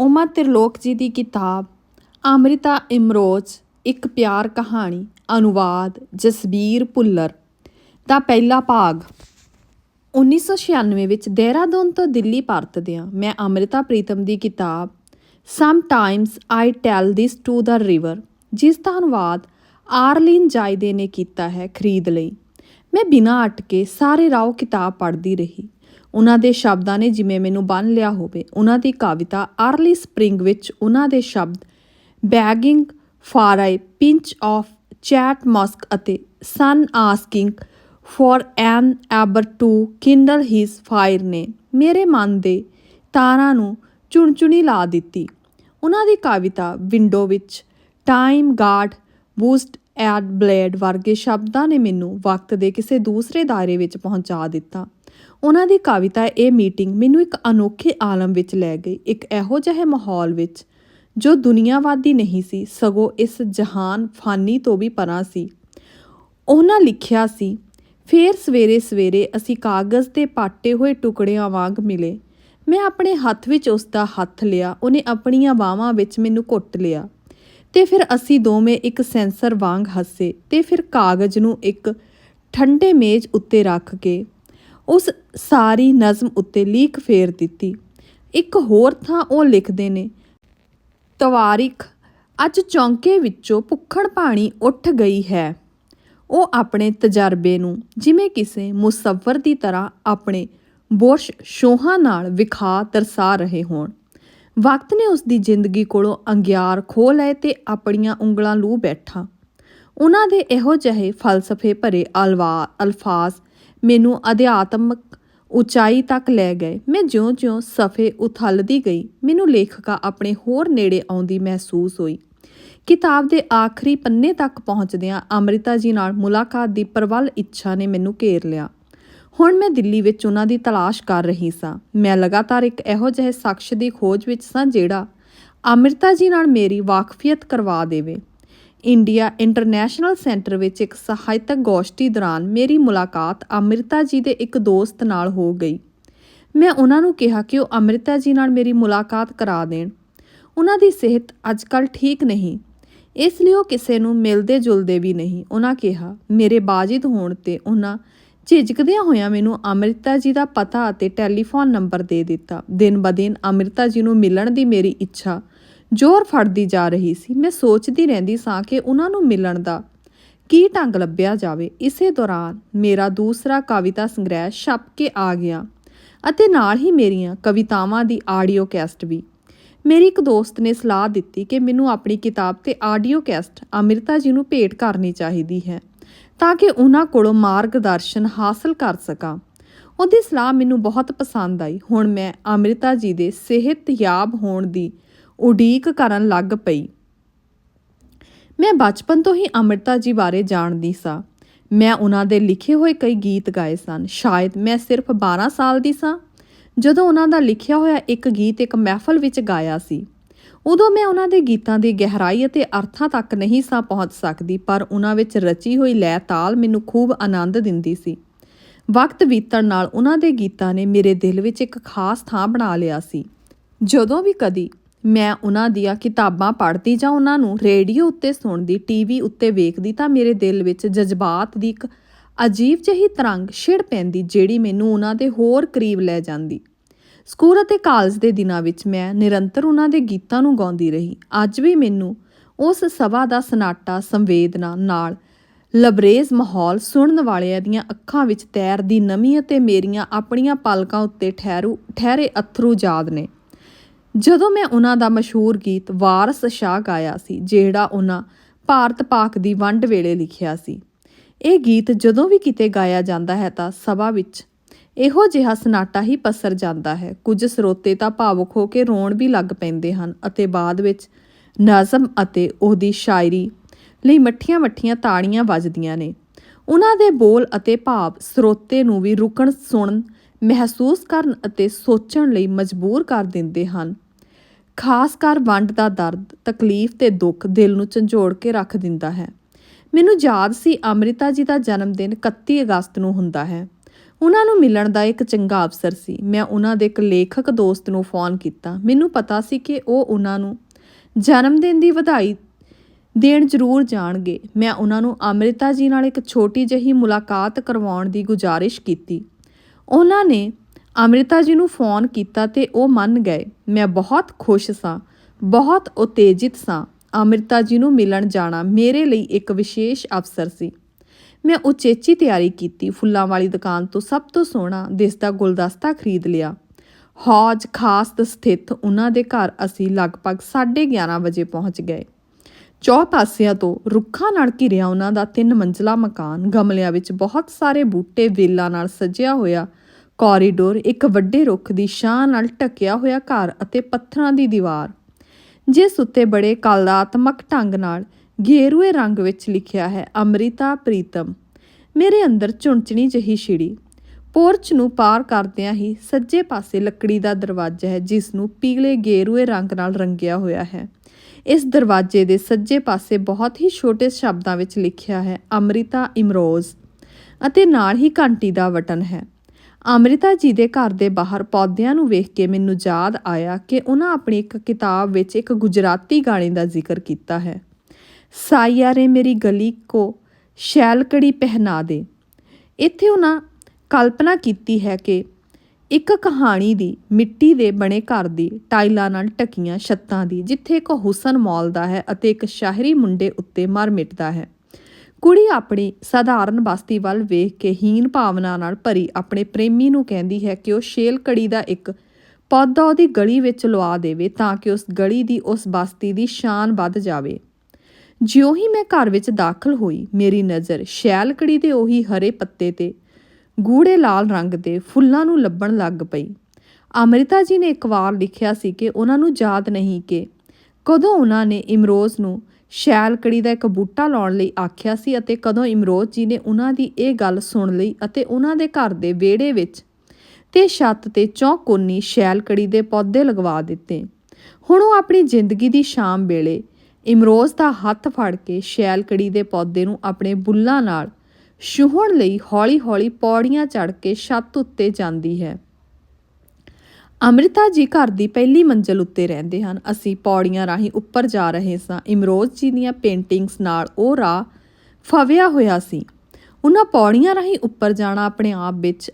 ਉਮਾ ਤ੍ਰਿਲੋਕ ਜੀ ਦੀ ਕਿਤਾਬ, ਅੰਮ੍ਰਿਤਾ ਇਮਰੋਜ਼, ਇੱਕ ਪਿਆਰ ਕਹਾਣੀ, ਅਨੁਵਾਦ, ਜਸਬੀਰ ਭੁੱਲਰ, ਦਾ ਪਹਿਲਾ ਭਾਗ। 1996 ਵਿੱਚ ਦੇਹਰਾਦੂਨ ਤੋਂ ਦਿੱਲੀ ਪਰਤਦਿਆਂ ਮੈਂ ਅੰਮ੍ਰਿਤਾ ਪ੍ਰੀਤਮ ਦੀ ਕਿਤਾਬ sometimes I tell this to the river, ਜਿਸ ਦਾ ਅਨੁਵਾਦ ਆਰਲੀਨ ਜਾਇਦੇ ਨੇ ਕੀਤਾ ਹੈ ਖਰੀਦ ਲਈ। ਮੈਂ ਬਿਨਾਂ ਅਟਕੇ ਸਾਰੇ ਰਾਓ ਕਿਤਾਬ ਪੜ੍ਹਦੀ ਰਹੀ। ਉਹਨਾਂ ਦੇ ਸ਼ਬਦਾਂ ਨੇ ਜਿਵੇਂ ਮੈਨੂੰ ਬੰਨ ਲਿਆ ਹੋਵੇ, ਉਹਨਾਂ ਦੀ ਕਵਿਤਾ ਅਰਲੀ ਸਪ੍ਰਿੰਗ ਵਿੱਚ ਉਹਨਾਂ ਦੇ ਸ਼ਬਦ begging for I pinch of chat musk ਅਤੇ sun asking for an ember to kindle his fire ਨੇ ਮੇਰੇ ਮਨ ਦੇ ਤਾਰਾਂ ਨੂੰ ਚੁਣਚੁਣੀ ਲਾ ਦਿੱਤੀ। ਉਹਨਾਂ ਦੀ ਕਵਿਤਾ ਵਿੰਡੋ ਵਿੱਚ time guard boost and blade ਵਰਗੇ ਸ਼ਬਦਾਂ ਨੇ ਮੈਨੂੰ ਵਕਤ ਦੇ ਕਿਸੇ ਦੂਸਰੇ ਦਾਇਰੇ ਵਿੱਚ ਪਹੁੰਚਾ ਦਿੱਤਾ। ਉਹਨਾਂ ਦੀ ਕਵਿਤਾ ਇਹ ਮੀਟਿੰਗ ਮੈਨੂੰ ਇੱਕ ਅਨੋਖੇ ਆਲਮ ਵਿੱਚ ਲੈ ਗਈ, ਇੱਕ ਇਹੋ ਜਿਹੇ ਮਾਹੌਲ ਵਿੱਚ ਜੋ ਦੁਨੀਆਵਾਦੀ ਨਹੀਂ ਸੀ, ਸਗੋਂ ਇਸ ਜਹਾਨ ਫਾਨੀ ਤੋਂ ਵੀ ਪਰਾਂ ਸੀ। ਉਹਨਾਂ ਲਿਖਿਆ ਸੀ, ਫੇਰ ਸਵੇਰੇ ਸਵੇਰੇ ਅਸੀਂ ਕਾਗਜ਼ ਤੇ ਪਾਟੇ ਹੋਏ ਟੁਕੜਿਆਂ ਵਾਂਗ ਮਿਲੇ। ਮੈਂ ਆਪਣੇ ਹੱਥ ਵਿੱਚ ਉਸ ਦਾ ਹੱਥ ਲਿਆ, ਉਹਨੇ ਆਪਣੀਆਂ ਬਾਹਾਂ ਵਿੱਚ ਮੈਨੂੰ ਘੁੱਟ ਲਿਆ। ਤੇ ਫਿਰ ਅਸੀਂ ਦੋਵੇਂ ਇੱਕ ਸੈਂਸਰ ਵਾਂਗ ਹੱਸੇ ਤੇ ਫਿਰ ਕਾਗਜ਼ ਨੂੰ ਇੱਕ ਠੰਡੇ ਮੇਜ਼ ਉੱਤੇ ਰੱਖ ਕੇ ਉਸ ਸਾਰੀ ਨਜ਼ਮ ਉੱਤੇ ਲੀਕ ਫੇਰ ਦਿੱਤੀ। ਇੱਕ ਹੋਰ ਥਾਂ ਉਹ ਲਿਖਦੇ ਨੇ, ਤਵਾਰਿਖ, ਅੱਜ ਚੌਂਕੇ ਵਿੱਚੋਂ ਭੁੱਖੜ ਪਾਣੀ ਉੱਠ ਗਈ ਹੈ। ਉਹ ਆਪਣੇ ਤਜਰਬੇ ਨੂੰ ਜਿਵੇਂ ਕਿਸੇ ਮੁਸੱਵਰ ਦੀ ਤਰ੍ਹਾਂ ਆਪਣੇ ਬੋਸ਼ ਸ਼ੋਹਾਂ ਨਾਲ ਵਿਖਾ ਦਰਸਾ ਰਹੇ ਹੋਣ। ਵਕਤ ਨੇ ਉਸ ਦੀ ਜ਼ਿੰਦਗੀ ਕੋਲੋਂ ਅੰਗਿਆਰ ਖੋਹ ਲਏ ਤੇ ਆਪਣੀਆਂ ਉਂਗਲਾਂ ਲੂ ਬੈਠਾ। ਉਹਨਾਂ ਦੇ ਇਹੋ ਜਿਹੇ ਫਲਸਫੇ ਭਰੇ ਅਲਵਾ, ਅਲਫਾਜ਼ ਮੈਨੂੰ ਅਧਿਆਤਮਕ ਉਚਾਈ ਤੱਕ ਲੈ ਗਏ। ਮੈਂ ਜਿਉਂ-ਜਿਉਂ ਸਫੇ ਉਥਲਦੀ ਗਈ, ਮੈਨੂੰ ਲੇਖਕਾ ਆਪਣੇ ਹੋਰ ਨੇੜੇ ਆਉਂਦੀ ਮਹਿਸੂਸ ਹੋਈ। ਕਿਤਾਬ ਦੇ ਆਖਰੀ ਪੰਨੇ ਤੱਕ ਪਹੁੰਚਦਿਆਂ ਅੰਮ੍ਰਿਤਾ ਜੀ ਨਾਲ ਮੁਲਾਕਾਤ ਦੀ ਪ੍ਰਬਲ ਇੱਛਾ ਨੇ ਮੈਨੂੰ ਘੇਰ ਲਿਆ। ਹੁਣ ਮੈਂ ਦਿੱਲੀ ਵਿੱਚ ਉਹਨਾਂ ਦੀ ਤਲਾਸ਼ ਕਰ ਰਹੀ ਸਾਂ। ਮੈਂ ਲਗਾਤਾਰ ਇੱਕ ਇਹੋ ਜਿਹੇ ਸ਼ਖਸ ਦੀ ਖੋਜ ਵਿੱਚ ਸਾਂ ਜਿਹੜਾ ਅੰਮ੍ਰਿਤਾ ਜੀ ਨਾਲ ਮੇਰੀ ਵਾਕਫੀਅਤ ਕਰਵਾ ਦੇਵੇ। ਇੰਡੀਆ ਇੰਟਰਨੈਸ਼ਨਲ ਸੈਂਟਰ ਵਿੱਚ ਇੱਕ ਸਾਹਿਤਕ ਗੋਸ਼ਟੀ ਦੌਰਾਨ ਮੇਰੀ ਮੁਲਾਕਾਤ ਅੰਮ੍ਰਿਤਾ ਜੀ ਦੇ ਇੱਕ ਦੋਸਤ ਨਾਲ ਹੋ ਗਈ। ਮੈਂ ਉਹਨਾਂ ਨੂੰ ਕਿਹਾ ਕਿ ਉਹ ਅੰਮ੍ਰਿਤਾ ਜੀ ਨਾਲ ਮੇਰੀ ਮੁਲਾਕਾਤ ਕਰਾ ਦੇਣ। ਉਹਨਾਂ ਦੀ ਸਿਹਤ ਅੱਜਕੱਲ ਠੀਕ ਨਹੀਂ। ਇਸ ਲਈ ਉਹ ਕਿਸੇ ਨੂੰ ਮਿਲਦੇ ਜੁਲਦੇ ਵੀ ਨਹੀਂ। ਉਹਨਾਂ ਕਿਹਾ, ਮੇਰੇ ਬਾਜਿਦ ਹੋਣ ਤੇ ਉਹਨਾਂ ਝਿਜਕਦਿਆਂ ਹੋਇਆਂ ਮੈਨੂੰ ਅੰਮ੍ਰਿਤਾ ਜੀ ਦਾ ਪਤਾ ਅਤੇ ਟੈਲੀਫੋਨ ਨੰਬਰ ਦੇ ਦਿੱਤਾ। ਦਿਨ ਬਦਿਨ ਅੰਮ੍ਰਿਤਾ ਜੀ ਨੂੰ ਮਿਲਣ ਦੀ ਮੇਰੀ ਇੱਛਾ ਜ਼ੋਰ ਫੜਦੀ ਜਾ ਰਹੀ ਸੀ। ਮੈਂ ਸੋਚਦੀ ਰਹਿੰਦੀ ਸਾਂ ਕਿ ਉਹਨਾਂ ਨੂੰ ਮਿਲਣ ਦਾ ਕੀ ਢੰਗ ਲੱਭਿਆ ਜਾਵੇ। ਇਸੇ ਦੌਰਾਨ ਮੇਰਾ ਦੂਸਰਾ ਕਵਿਤਾ ਸੰਗ੍ਰਹਿ ਛਪ ਕੇ ਆ ਗਿਆ ਅਤੇ ਨਾਲ ਹੀ ਮੇਰੀਆਂ ਕਵਿਤਾਵਾਂ ਦੀ ਆਡੀਓ ਕੈਸਟ ਵੀ। ਮੇਰੀ ਇੱਕ ਦੋਸਤ ਨੇ ਸਲਾਹ ਦਿੱਤੀ ਕਿ ਮੈਨੂੰ ਆਪਣੀ ਕਿਤਾਬ ਤੇ ਆਡੀਓ ਕੈਸਟ ਅੰਮ੍ਰਿਤਾ ਜੀ ਨੂੰ ਭੇਟ ਕਰਨੀ ਚਾਹੀਦੀ ਹੈ ਤਾਂ ਕਿ ਉਹਨਾਂ ਕੋਲੋਂ ਮਾਰਗਦਰਸ਼ਨ ਹਾਸਲ ਕਰ ਸਕਾਂ। ਉਹਦੀ ਸਲਾਹ ਮੈਨੂੰ ਬਹੁਤ ਪਸੰਦ ਆਈ। ਹੁਣ ਮੈਂ ਅੰਮ੍ਰਿਤਾ ਜੀ ਦੇ ਸਿਹਤਯਾਬ ਹੋਣ ਦੀ ਉਡੀਕ ਕਰਨ ਲੱਗ ਪਈ। ਮੈਂ ਬਚਪਨ ਤੋਂ ਹੀ ਅੰਮ੍ਰਿਤਾ ਜੀ ਬਾਰੇ ਜਾਣਦੀ ਸਾਂ। ਮੈਂ ਉਹਨਾਂ ਦੇ ਲਿਖੇ ਹੋਏ ਕਈ ਗੀਤ ਗਾਏ ਸਨ। ਸ਼ਾਇਦ ਮੈਂ ਸਿਰਫ 12 ਸਾਲ ਦੀ ਸਾਂ। ਜਦੋਂ ਉਹਨਾਂ ਦਾ ਲਿਖਿਆ ਹੋਇਆ ਇੱਕ ਗੀਤ ਇੱਕ ਮਹਿਫਲ ਵਿੱਚ ਗਾਇਆ ਸੀ, ਉਦੋਂ ਮੈਂ ਉਹਨਾਂ ਦੇ ਗੀਤਾਂ ਦੀ ਗਹਿਰਾਈ ਅਤੇ ਅਰਥਾਂ ਤੱਕ ਨਹੀਂ ਸਾਂ ਪਹੁੰਚ ਸਕਦੀ, ਪਰ ਉਹਨਾਂ ਵਿੱਚ ਰਚੀ ਹੋਈ ਲੈ ਤਾਲ ਮੈਨੂੰ ਖੂਬ ਆਨੰਦ ਦਿੰਦੀ ਸੀ। ਵਕਤ ਬੀਤਣ ਨਾਲ ਉਹਨਾਂ ਦੇ ਗੀਤਾਂ ਨੇ ਮੇਰੇ ਦਿਲ ਵਿੱਚ ਇੱਕ ਖਾਸ ਥਾਂ ਬਣਾ ਲਿਆ ਸੀ। ਜਦੋਂ ਵੀ ਕਦੀ ਮੈਂ ਉਹਨਾਂ ਦੀਆਂ ਕਿਤਾਬਾਂ ਪੜ੍ਹਦੀ ਜਾਂ ਉਹਨਾਂ ਨੂੰ ਰੇਡੀਓ ਉੱਤੇ ਸੁਣਦੀ, ਟੀਵੀ ਉੱਤੇ ਵੇਖਦੀ ਤਾਂ ਮੇਰੇ ਦਿਲ ਵਿੱਚ ਜਜ਼ਬਾਤ ਦੀ ਇੱਕ ਅਜੀਬ ਜਿਹੀ ਤਰੰਗ ਛਿੜ ਪੈਂਦੀ ਜਿਹੜੀ ਮੈਨੂੰ ਉਹਨਾਂ ਦੇ ਹੋਰ ਕਰੀਬ ਲੈ ਜਾਂਦੀ। ਸਕੂਲ ਅਤੇ ਕਾਲਜ ਦੇ ਦਿਨਾਂ ਵਿੱਚ ਮੈਂ ਨਿਰੰਤਰ ਉਹਨਾਂ ਦੇ ਗੀਤਾਂ ਨੂੰ ਗਾਉਂਦੀ ਰਹੀ। ਅੱਜ ਵੀ ਮੈਨੂੰ ਉਸ ਸਭਾ ਦਾ ਸਨਾਟਾ, ਸੰਵੇਦਨਾ ਨਾਲ ਲਬਰੇਜ਼ ਮਾਹੌਲ ਸੁਣਨ ਵਾਲਿਆਂ ਦੀਆਂ ਅੱਖਾਂ ਵਿੱਚ ਤੈਰਦੀ ਨਮੀ ਅਤੇ ਮੇਰੀਆਂ ਆਪਣੀਆਂ ਪਲਕਾਂ ਉੱਤੇ ਠਹਿਰੂ ਠਹਿਰੇ ਅਥਰੂ ਯਾਦ ਨੇ। ਜਦੋਂ ਮੈਂ ਉਹਨਾਂ ਦਾ ਮਸ਼ਹੂਰ ਗੀਤ ਵਾਰਸ ਸ਼ਾਹ ਗਾਇਆ ਸੀ, ਜਿਹੜਾ ਉਹਨਾਂ ਭਾਰਤ ਪਾਕ ਦੀ ਵੰਡ ਵੇਲੇ ਲਿਖਿਆ ਸੀ, ਇਹ ਗੀਤ ਜਦੋਂ ਵੀ ਕਿਤੇ ਗਾਇਆ ਜਾਂਦਾ ਹੈ ਤਾਂ ਸਭਾ ਵਿੱਚ ਇਹੋ ਜਿਹਾ ਸਨਾਟਾ ਹੀ ਪਸਰ ਜਾਂਦਾ ਹੈ। ਕੁਝ ਸਰੋਤੇ ਤਾਂ ਭਾਵੁਕ ਹੋ ਕੇ ਰੋਣ ਵੀ ਲੱਗ ਪੈਂਦੇ ਹਨ ਅਤੇ ਬਾਅਦ ਵਿੱਚ ਨਜ਼ਮ ਅਤੇ ਉਹਦੀ ਸ਼ਾਇਰੀ ਲਈ ਮੱਠੀਆਂ-ਮੱਠੀਆਂ ਤਾੜੀਆਂ ਵੱਜਦੀਆਂ ਨੇ। ਉਹਨਾਂ ਦੇ ਬੋਲ ਅਤੇ ਭਾਵ ਸਰੋਤੇ ਨੂੰ ਵੀ ਰੁਕਣ ਸੁਣਨ ਮਹਿਸੂਸ ਕਰਨ ਅਤੇ ਸੋਚਣ ਲਈ ਮਜਬੂਰ ਕਰ ਦਿੰਦੇ ਹਨ। ਖਾਸ ਕਰ ਵੰਡ ਦਾ ਦਰਦ, ਤਕਲੀਫ ਤੇ ਦੁੱਖ ਦਿਲ ਨੂੰ ਝੰਜੋੜ ਕੇ ਰੱਖ ਦਿੰਦਾ ਹੈ। ਮੈਨੂੰ ਯਾਦ ਸੀ ਅੰਮ੍ਰਿਤਾ ਜੀ ਦਾ ਜਨਮ ਦਿਨ 31 ਅਗਸਤ ਨੂੰ ਹੁੰਦਾ ਹੈ। ਉਹਨਾਂ ਨੂੰ ਮਿਲਣ ਦਾ ਇੱਕ ਚੰਗਾ ਅਵਸਰ ਸੀ। ਮੈਂ ਉਹਨਾਂ ਦੇ ਇੱਕ ਲੇਖਕ ਦੋਸਤ ਨੂੰ ਫੋਨ ਕੀਤਾ। ਮੈਨੂੰ ਪਤਾ ਸੀ ਕਿ ਉਹ ਉਹਨਾਂ ਨੂੰ ਜਨਮ ਦਿਨ ਦੀ ਵਧਾਈ ਦੇਣ ਜ਼ਰੂਰ ਜਾਣਗੇ। ਮੈਂ ਉਹਨਾਂ ਨੂੰ ਅੰਮ੍ਰਿਤਾ ਜੀ ਨਾਲ ਇੱਕ ਛੋਟੀ ਜਿਹੀ ਮੁਲਾਕਾਤ ਕਰਵਾਉਣ ਦੀ ਗੁਜ਼ਾਰਿਸ਼ ਕੀਤੀ। ਉਹਨਾਂ ਨੇ ਅੰਮ੍ਰਿਤਾ ਜੀ ਨੂੰ ਫੋਨ ਕੀਤਾ ਤੇ ਉਹ ਮੰਨ ਗਏ, ਮੈਂ ਬਹੁਤ ਖੁਸ਼ ਸਾਂ, ਬਹੁਤ ਉਤੇਜਿਤ ਸਾਂ, ਅੰਮ੍ਰਿਤਾ ਜੀ ਨੂੰ ਮਿਲਣ ਜਾਣਾ ਮੇਰੇ ਲਈ ਇੱਕ ਵਿਸ਼ੇਸ਼ ਅਵਸਰ ਸੀ। ਮੈਂ ਉਚੇਚੀ ਤਿਆਰੀ ਕੀਤੀ, ਫੁੱਲਾਂ ਵਾਲੀ ਦੁਕਾਨ ਤੋਂ ਸਭ ਤੋਂ ਸੋਹਣਾ ਦਿਸਦਾ ਗੁਲਦਸਤਾ ਖਰੀਦ ਲਿਆ। ਹੌਜ ਖਾਸ ਸਥਿਤ ਉਹਨਾਂ ਦੇ ਘਰ ਅਸੀਂ ਲਗਭਗ 11:30 ਵਜੇ ਪਹੁੰਚ ਗਏ। ਚੌ ਪਾਸਿਆਂ ਤੋਂ ਰੁੱਖਾਂ ਨਾਲ ਘਿਰਿਆ ਉਹਨਾਂ ਦਾ ਤਿੰਨ ਮੰਜ਼ਲਾ ਮਕਾਨ, ਗਮਲਿਆਂ ਵਿੱਚ ਬਹੁਤ ਸਾਰੇ ਬੂਟੇ, ਵੇਲਾਂ ਨਾਲ ਸਜਿਆ ਹੋਇਆ ਕੋਰੀਡੋਰ ਇੱਕ ਵੱਡੇ ਰੁੱਖ ਦੀ ਛਾਂ ਨਾਲ ਢਕਿਆ ਹੋਇਆ ਘਰ ਅਤੇ ਪੱਥਰਾਂ ਦੀ ਦੀਵਾਰ। ਜਿਸ ਉੱਤੇ ਬੜੇ ਕਲਾਤਮਕ ਢੰਗ ਨਾਲ ਗੇਰੂਏ ਰੰਗ ਵਿੱਚ ਲਿਖਿਆ ਹੈ, ਅੰਮ੍ਰਿਤਾ ਪ੍ਰੀਤਮ। ਮੇਰੇ ਅੰਦਰ ਝੁੰਚਣੀ ਜਹੀ ਛਿੜੀ। ਪੋਰਚ ਨੂੰ ਪਾਰ ਕਰਦਿਆਂ ਹੀ ਸੱਜੇ ਪਾਸੇ ਲੱਕੜੀ ਦਾ ਦਰਵਾਜ਼ਾ ਹੈ, ਜਿਸ ਨੂੰ ਪੀਲੇ ਗੇਰੂਏ ਰੰਗ ਨਾਲ ਰੰਗਿਆ ਹੋਇਆ ਹੈ। ਇਸ ਦਰਵਾਜ਼ੇ ਦੇ ਸੱਜੇ ਪਾਸੇ ਬਹੁਤ ਹੀ ਛੋਟੇ ਸ਼ਬਦਾਂ ਵਿੱਚ ਲਿਖਿਆ ਹੈ, ਅੰਮ੍ਰਿਤਾ ਇਮਰੋਜ਼ ਅਤੇ ਨਾਲ ਹੀ ਘੰਟੀ ਦਾ ਬਟਨ ਹੈ। ਅੰਮ੍ਰਿਤਾ ਜੀ ਦੇ ਘਰ ਦੇ ਬਾਹਰ ਪੌਦਿਆਂ ਨੂੰ ਵੇਖ ਕੇ ਮੈਨੂੰ ਯਾਦ ਆਇਆ ਕਿ ਉਹਨਾਂ ਆਪਣੀ ਇੱਕ ਕਿਤਾਬ ਵਿੱਚ ਇੱਕ ਗੁਜਰਾਤੀ ਗਾਣੇ ਦਾ ਜ਼ਿਕਰ ਕੀਤਾ ਹੈ। ਸਾਈਆ ਰੇ ਮੇਰੀ ਗਲੀ ਕੋ ਸ਼ੈਲਕੜੀ ਪਹਿਨਾ ਦੇ। ਇੱਥੇ ਉਹਨਾਂ ਕਲਪਨਾ ਕੀਤੀ ਹੈ ਕਿ ਇੱਕ ਕਹਾਣੀ ਦੀ ਮਿੱਟੀ ਦੇ ਬਣੇ ਘਰ ਦੀ ਟਾਈਲਾਂ ਨਾਲ ਟਕੀਆਂ ਛੱਤਾਂ ਦੀ, ਜਿੱਥੇ ਇੱਕ ਹੁਸਨ ਮੌਲਦਾ ਹੈ ਅਤੇ ਇੱਕ ਸ਼ਾਹਰੀ ਮੁੰਡੇ ਉੱਤੇ ਮਰ ਮਿਟਦਾ ਹੈ। ਕੁੜੀ ਆਪਣੀ ਸਧਾਰਨ ਬਸਤੀ ਵੱਲ ਵੇਖ ਕੇ ਹੀਨ ਭਾਵਨਾ ਨਾਲ ਭਰੀ ਆਪਣੇ ਪ੍ਰੇਮੀ ਨੂੰ ਕਹਿੰਦੀ ਹੈ ਕਿ ਉਹ ਸ਼ੇਲ ਕੜੀ ਦਾ ਇੱਕ ਪੌਦਾ ਉਹਦੀ ਗਲੀ ਵਿੱਚ ਲਵਾ ਦੇਵੇ ਤਾਂ ਕਿ ਉਸ ਗਲੀ ਦੀ ਉਸ ਬਸਤੀ ਦੀ ਸ਼ਾਨ ਵੱਧ ਜਾਵੇ। ਜਿਉਂ ਹੀ ਮੈਂ ਘਰ ਵਿੱਚ ਦਾਖਲ ਹੋਈ, ਮੇਰੀ ਨਜ਼ਰ ਸ਼ੈਲਕੜੀ ਦੇ ਉਹੀ ਹਰੇ ਪੱਤੇ ਤੇ ਗੂੜੇ ਲਾਲ ਰੰਗ ਦੇ ਫੁੱਲਾਂ ਨੂੰ ਲੱਭਣ ਲੱਗ ਪਈ। ਅੰਮ੍ਰਿਤਾ ਜੀ ਨੇ ਇੱਕ ਵਾਰ ਲਿਖਿਆ ਸੀ ਕਿ ਉਹਨਾਂ ਨੂੰ ਯਾਦ ਨਹੀਂ ਕਿ ਕਦੋਂ ਉਹਨਾਂ ਨੇ ਇਮਰੋਜ਼ ਨੂੰ ਸ਼ੈਲਕੜੀ ਦਾ ਇੱਕ ਬੂਟਾ ਲਾਉਣ ਲਈ ਆਖਿਆ ਸੀ ਅਤੇ ਕਦੋਂ ਇਮਰੋਜ਼ ਜੀ ਨੇ ਉਹਨਾਂ ਦੀ ਇਹ ਗੱਲ ਸੁਣ ਲਈ ਅਤੇ ਉਹਨਾਂ ਦੇ ਘਰ ਦੇ ਵਿਹੜੇ ਵਿੱਚ ਤੇ ਛੱਤ ਤੇ ਚੌਕੋਨੀ ਸ਼ੈਲਕੜੀ ਦੇ ਪੌਦੇ ਲਗਵਾ ਦਿੱਤੇ। ਹੁਣ ਉਹ ਆਪਣੀ ਜ਼ਿੰਦਗੀ ਦੀ ਸ਼ਾਮ ਵੇਲੇ ਇਮਰੋਜ਼ ਦਾ ਹੱਥ ਫੜ ਕੇ ਸ਼ੈਲਕੜੀ ਦੇ ਪੌਦੇ ਨੂੰ ਆਪਣੇ ਬੁੱਲਾਂ ਨਾਲ ਛੂਹਣ ਲਈ ਹੌਲੀ-ਹੌਲੀ ਪੌੜੀਆਂ ਚੜ੍ਹ ਕੇ ਛੱਤ ਉੱਤੇ ਜਾਂਦੀ ਹੈ। ਅੰਮ੍ਰਿਤਾ ਜੀ ਘਰ ਦੀ ਪਹਿਲੀ ਮੰਜ਼ਲ ਉੱਤੇ ਰਹਿੰਦੇ ਹਨ। ਅਸੀਂ ਪੌੜੀਆਂ ਰਾਹੀਂ ਉੱਪਰ ਜਾ ਰਹੇ ਸਾਂ। ਇਮਰੋਜ਼ ਜੀ ਦੀਆਂ ਪੇਂਟਿੰਗਸ ਨਾਲ ਉਹ ਰਾਹ ਫਵਿਆ ਹੋਇਆ ਸੀ। ਉਹਨਾਂ ਪੌੜੀਆਂ ਰਾਹੀਂ ਉੱਪਰ ਜਾਣਾ ਆਪਣੇ ਆਪ ਵਿੱਚ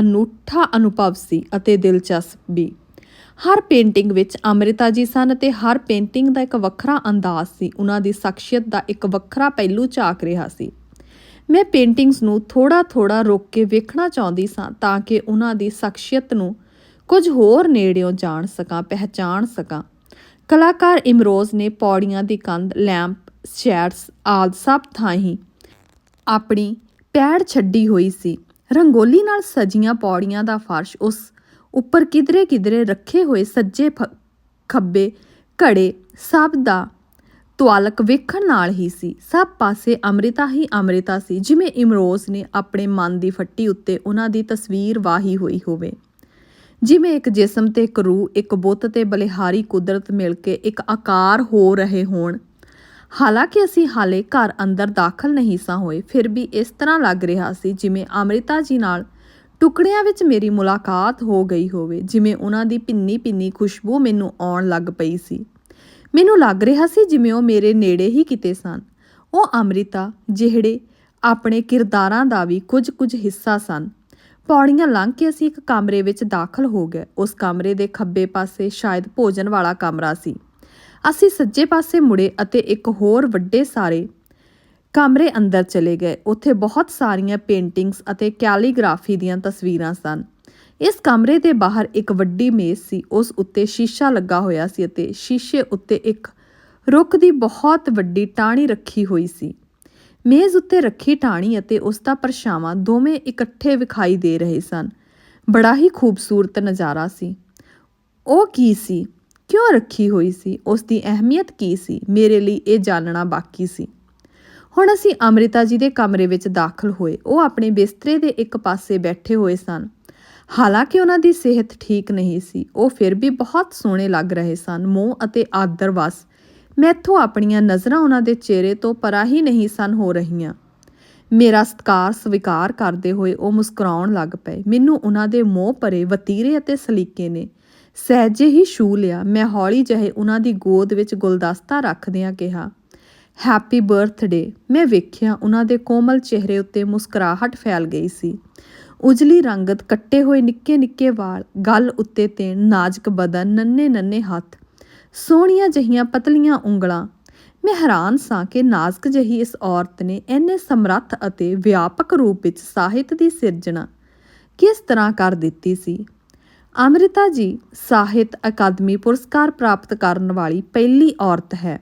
ਅਨੂਠਾ ਅਨੁਭਵ ਸੀ ਅਤੇ ਦਿਲਚਸਪ ਵੀ। ਹਰ ਪੇਂਟਿੰਗ ਵਿੱਚ ਅੰਮ੍ਰਿਤਾ ਜੀ ਸਨ ਅਤੇ ਹਰ ਪੇਂਟਿੰਗ ਦਾ ਇੱਕ ਵੱਖਰਾ ਅੰਦਾਜ਼ ਸੀ। ਉਹਨਾਂ ਦੀ ਸ਼ਖਸੀਅਤ ਦਾ ਇੱਕ ਵੱਖਰਾ ਪਹਿਲੂ ਝਾਕ ਰਿਹਾ ਸੀ। ਮੈਂ ਪੇਂਟਿੰਗਸ ਨੂੰ ਥੋੜਾ-ਥੋੜਾ ਰੋਕ ਕੇ ਵੇਖਣਾ ਚਾਹੁੰਦੀ ਸਾਂ ਤਾਂ ਕਿ ਉਹਨਾਂ ਦੀ ਸ਼ਖਸੀਅਤ ਨੂੰ ਕੁਝ ਹੋਰ ਨੇੜਿਓਂ ਜਾਣ ਸਕਾਂ, ਪਹਿਚਾਣ ਸਕਾਂ। ਕਲਾਕਾਰ ਇਮਰੋਜ਼ ਨੇ ਪੌੜੀਆਂ ਦੀ ਕੰਧ, ਲੈਂਪ ਸ਼ੈਡਸ ਆਦ ਸਭ ਥਾਈਂ ਆਪਣੀ ਪੈੜ ਛੱਡੀ ਹੋਈ ਸੀ। ਰੰਗੋਲੀ ਨਾਲ ਸਜੀਆਂ ਪੌੜੀਆਂ ਦਾ ਫਰਸ਼ ਉਸ ਉੱਪਰ ਕਿਧਰੇ ਕਿਧਰੇ ਰੱਖੇ ਹੋਏ ਸੱਜੇ ਫ- ਖੱਬੇ ਘੜੇ ਸਭ ਦਾ ਤੁਆਲਕ ਵੇਖਣ ਨਾਲ ਹੀ ਸੀ। ਸਭ ਪਾਸੇ ਅੰਮ੍ਰਿਤਾ ਹੀ ਅੰਮ੍ਰਿਤਾ ਸੀ, ਜਿਵੇਂ ਇਮਰੋਜ਼ ਨੇ ਆਪਣੇ ਮਨ ਦੀ ਫੱਟੀ ਉੱਤੇ ਉਹਨਾਂ ਦੀ ਤਸਵੀਰ ਵਾਹੀ ਹੋਈ ਹੋਵੇ। ਜਿਵੇਂ ਇੱਕ ਜਿਸਮ ਤੇ ਇੱਕ ਰੂਹ, ਇੱਕ ਬੁੱਤ ਤੇ ਬਲਿਹਾਰੀ ਕੁਦਰਤ ਮਿਲ ਕੇ ਇੱਕ ਆਕਾਰ ਹੋ ਰਹੇ ਹੋਣ। ਹਾਲਾਂਕਿ ਅਸੀਂ ਹਾਲੇ ਘਰ ਅੰਦਰ ਦਾਖਲ ਨਹੀਂ ਸਾਂ ਹੋਏ, ਫਿਰ ਵੀ ਇਸ ਤਰ੍ਹਾਂ ਲੱਗ ਰਿਹਾ ਸੀ ਜਿਵੇਂ ਅੰਮ੍ਰਿਤਾ ਜੀ ਨਾਲ ਟੁਕੜਿਆਂ ਵਿੱਚ ਮੇਰੀ ਮੁਲਾਕਾਤ ਹੋ ਗਈ ਹੋਵੇ, ਜਿਵੇਂ ਉਹਨਾਂ ਦੀ ਪਿੰਨੀ ਪਿੰਨੀ ਖੁਸ਼ਬੂ ਮੈਨੂੰ ਆਉਣ ਲੱਗ ਪਈ ਸੀ। ਮੈਨੂੰ ਲੱਗ ਰਿਹਾ ਸੀ ਜਿਵੇਂ ਉਹ ਮੇਰੇ ਨੇੜੇ ਹੀ ਕਿਤੇ ਸਨ। ਉਹ ਅੰਮ੍ਰਿਤਾ, ਜਿਹੜੇ ਆਪਣੇ ਕਿਰਦਾਰਾਂ ਦਾ ਵੀ ਕੁਝ ਕੁਝ ਹਿੱਸਾ ਸਨ। ਪੌੜੀਆਂ ਲੰਘ ਕੇ ਅਸੀਂ ਇੱਕ ਕਮਰੇ ਵਿੱਚ ਦਾਖਲ ਹੋ ਗਏ। ਉਸ ਕਮਰੇ ਦੇ ਖੱਬੇ ਪਾਸੇ ਸ਼ਾਇਦ ਭੋਜਨ ਵਾਲਾ ਕਮਰਾ ਸੀ। ਅਸੀਂ ਸੱਜੇ ਪਾਸੇ ਮੁੜੇ ਅਤੇ ਇੱਕ ਹੋਰ ਵੱਡੇ ਸਾਰੇ ਕਮਰੇ ਅੰਦਰ ਚਲੇ ਗਏ। ਉੱਥੇ ਬਹੁਤ ਸਾਰੀਆਂ ਪੇਂਟਿੰਗਸ ਅਤੇ ਕੈਲੀਗ੍ਰਾਫੀ ਦੀਆਂ ਤਸਵੀਰਾਂ ਸਨ। ਇਸ ਕਮਰੇ ਦੇ ਬਾਹਰ ਇੱਕ ਵੱਡੀ ਮੇਜ਼ ਸੀ। ਉਸ ਉੱਤੇ ਸ਼ੀਸ਼ਾ ਲੱਗਾ ਹੋਇਆ ਸੀ ਅਤੇ ਸ਼ੀਸ਼ੇ ਉੱਤੇ ਇੱਕ ਰੁੱਖ ਦੀ ਬਹੁਤ ਵੱਡੀ ਟਾਹਣੀ ਰੱਖੀ ਹੋਈ ਸੀ। ਮੇਜ਼ ਉੱਤੇ ਰੱਖੀ ਟਾਹਣੀ ਅਤੇ ਉਸ ਦਾ ਪਰਛਾਵਾਂ ਦੋਵੇਂ ਇਕੱਠੇ ਵਿਖਾਈ ਦੇ ਰਹੇ ਸਨ। ਬੜਾ ਹੀ ਖੂਬਸੂਰਤ ਨਜ਼ਾਰਾ ਸੀ। ਉਹ ਕੀ ਸੀ? ਕਿਉਂ ਰੱਖੀ ਹੋਈ ਸੀ? ਉਸ ਦੀ ਅਹਿਮੀਅਤ ਕੀ ਸੀ? ਮੇਰੇ ਲਈ ਇਹ ਜਾਣਨਾ ਬਾਕੀ ਸੀ। ਹੁਣ ਅਸੀਂ ਅੰਮ੍ਰਿਤਾ ਜੀ ਦੇ ਕਮਰੇ ਵਿੱਚ ਦਾਖਲ ਹੋਏ। ਉਹ ਆਪਣੇ ਬਿਸਤਰੇ ਦੇ ਇੱਕ ਪਾਸੇ ਬੈਠੇ ਹੋਏ ਸਨ। ਹਾਲਾਂਕਿ ਉਹਨਾਂ ਦੀ ਸਿਹਤ ਠੀਕ ਨਹੀਂ ਸੀ, ਉਹ ਫਿਰ ਵੀ ਬਹੁਤ ਸੋਹਣੇ ਲੱਗ ਰਹੇ ਸਨ, ਮੋਹ ਅਤੇ ਆਦਰ ਵਸ। ਮੈਥੋਂ ਆਪਣੀਆਂ ਨਜ਼ਰਾਂ ਉਹਨਾਂ ਦੇ ਚਿਹਰੇ ਤੋਂ ਪਰਾਂ ਹੀ ਨਹੀਂ ਸਨ ਹੋ ਰਹੀਆਂ। ਮੇਰਾ ਸਤਿਕਾਰ, ਸਵੀਕਾਰ ਕਰਦੇ ਹੋਏ ਉਹ ਮੁਸਕਰਾਉਣ ਲੱਗ ਪਏ। ਮੈਨੂੰ ਉਹਨਾਂ ਦੇ ਮੋਹ ਭਰੇ ਵਤੀਰੇ ਅਤੇ ਸਲੀਕੇ ਨੇ। ਸਹਿਜੇ ਹੀ ਛੂ ਲਿਆ। ਮੈਂ ਹੌਲੀ ਜਿਹੇ ਉਹਨਾਂ ਦੀ ਗੋਦ ਵਿੱਚ ਗੁਲਦਸਤਾ ਰੱਖਦਿਆਂ ਕਿਹਾ, ਹੈਪੀ ਬਰਥਡੇ। ਮੈਂ ਵੇਖਿਆ ਉਹਨਾਂ ਦੇ ਕੋਮਲ ਚਿਹਰੇ ਉੱਤੇ ਮੁਸਕਰਾਹਟ ਫੈਲ ਗਈ ਸੀ। ਉਜਲੀ ਰੰਗਤ, ਕੱਟੇ ਹੋਏ ਨਿੱਕੇ ਨਿੱਕੇ ਵਾਲ, ਗਲ ਉੱਤੇ ਤੇ ਨਾਜ਼ੁਕ ਬਦਨ, ਨੰਨੇ ਨੰਨੇ ਹੱਥ, ਸੋਹਣੀਆਂ ਜਹੀਆਂ ਪਤਲੀਆਂ ਉਂਗਲਾਂ। ਮੈਂ ਹੈਰਾਨ ਸਾਂ ਕਿ ਨਾਜ਼ਕ ਜਹੀ ਇਸ ਔਰਤ ਨੇ ਇੰਨੇ ਸਮਰੱਥ ਅਤੇ ਵਿਆਪਕ ਰੂਪ ਵਿੱਚ ਸਾਹਿਤ ਦੀ ਸਿਰਜਣਾ ਕਿਸ ਤਰ੍ਹਾਂ ਕਰ ਦਿੱਤੀ ਸੀ? ਅੰਮ੍ਰਿਤਾ ਜੀ, ਸਾਹਿਤ ਅਕਾਦਮੀ ਪੁਰਸਕਾਰ ਪ੍ਰਾਪਤ ਕਰਨ ਵਾਲੀ ਪਹਿਲੀ ਔਰਤ ਹੈ।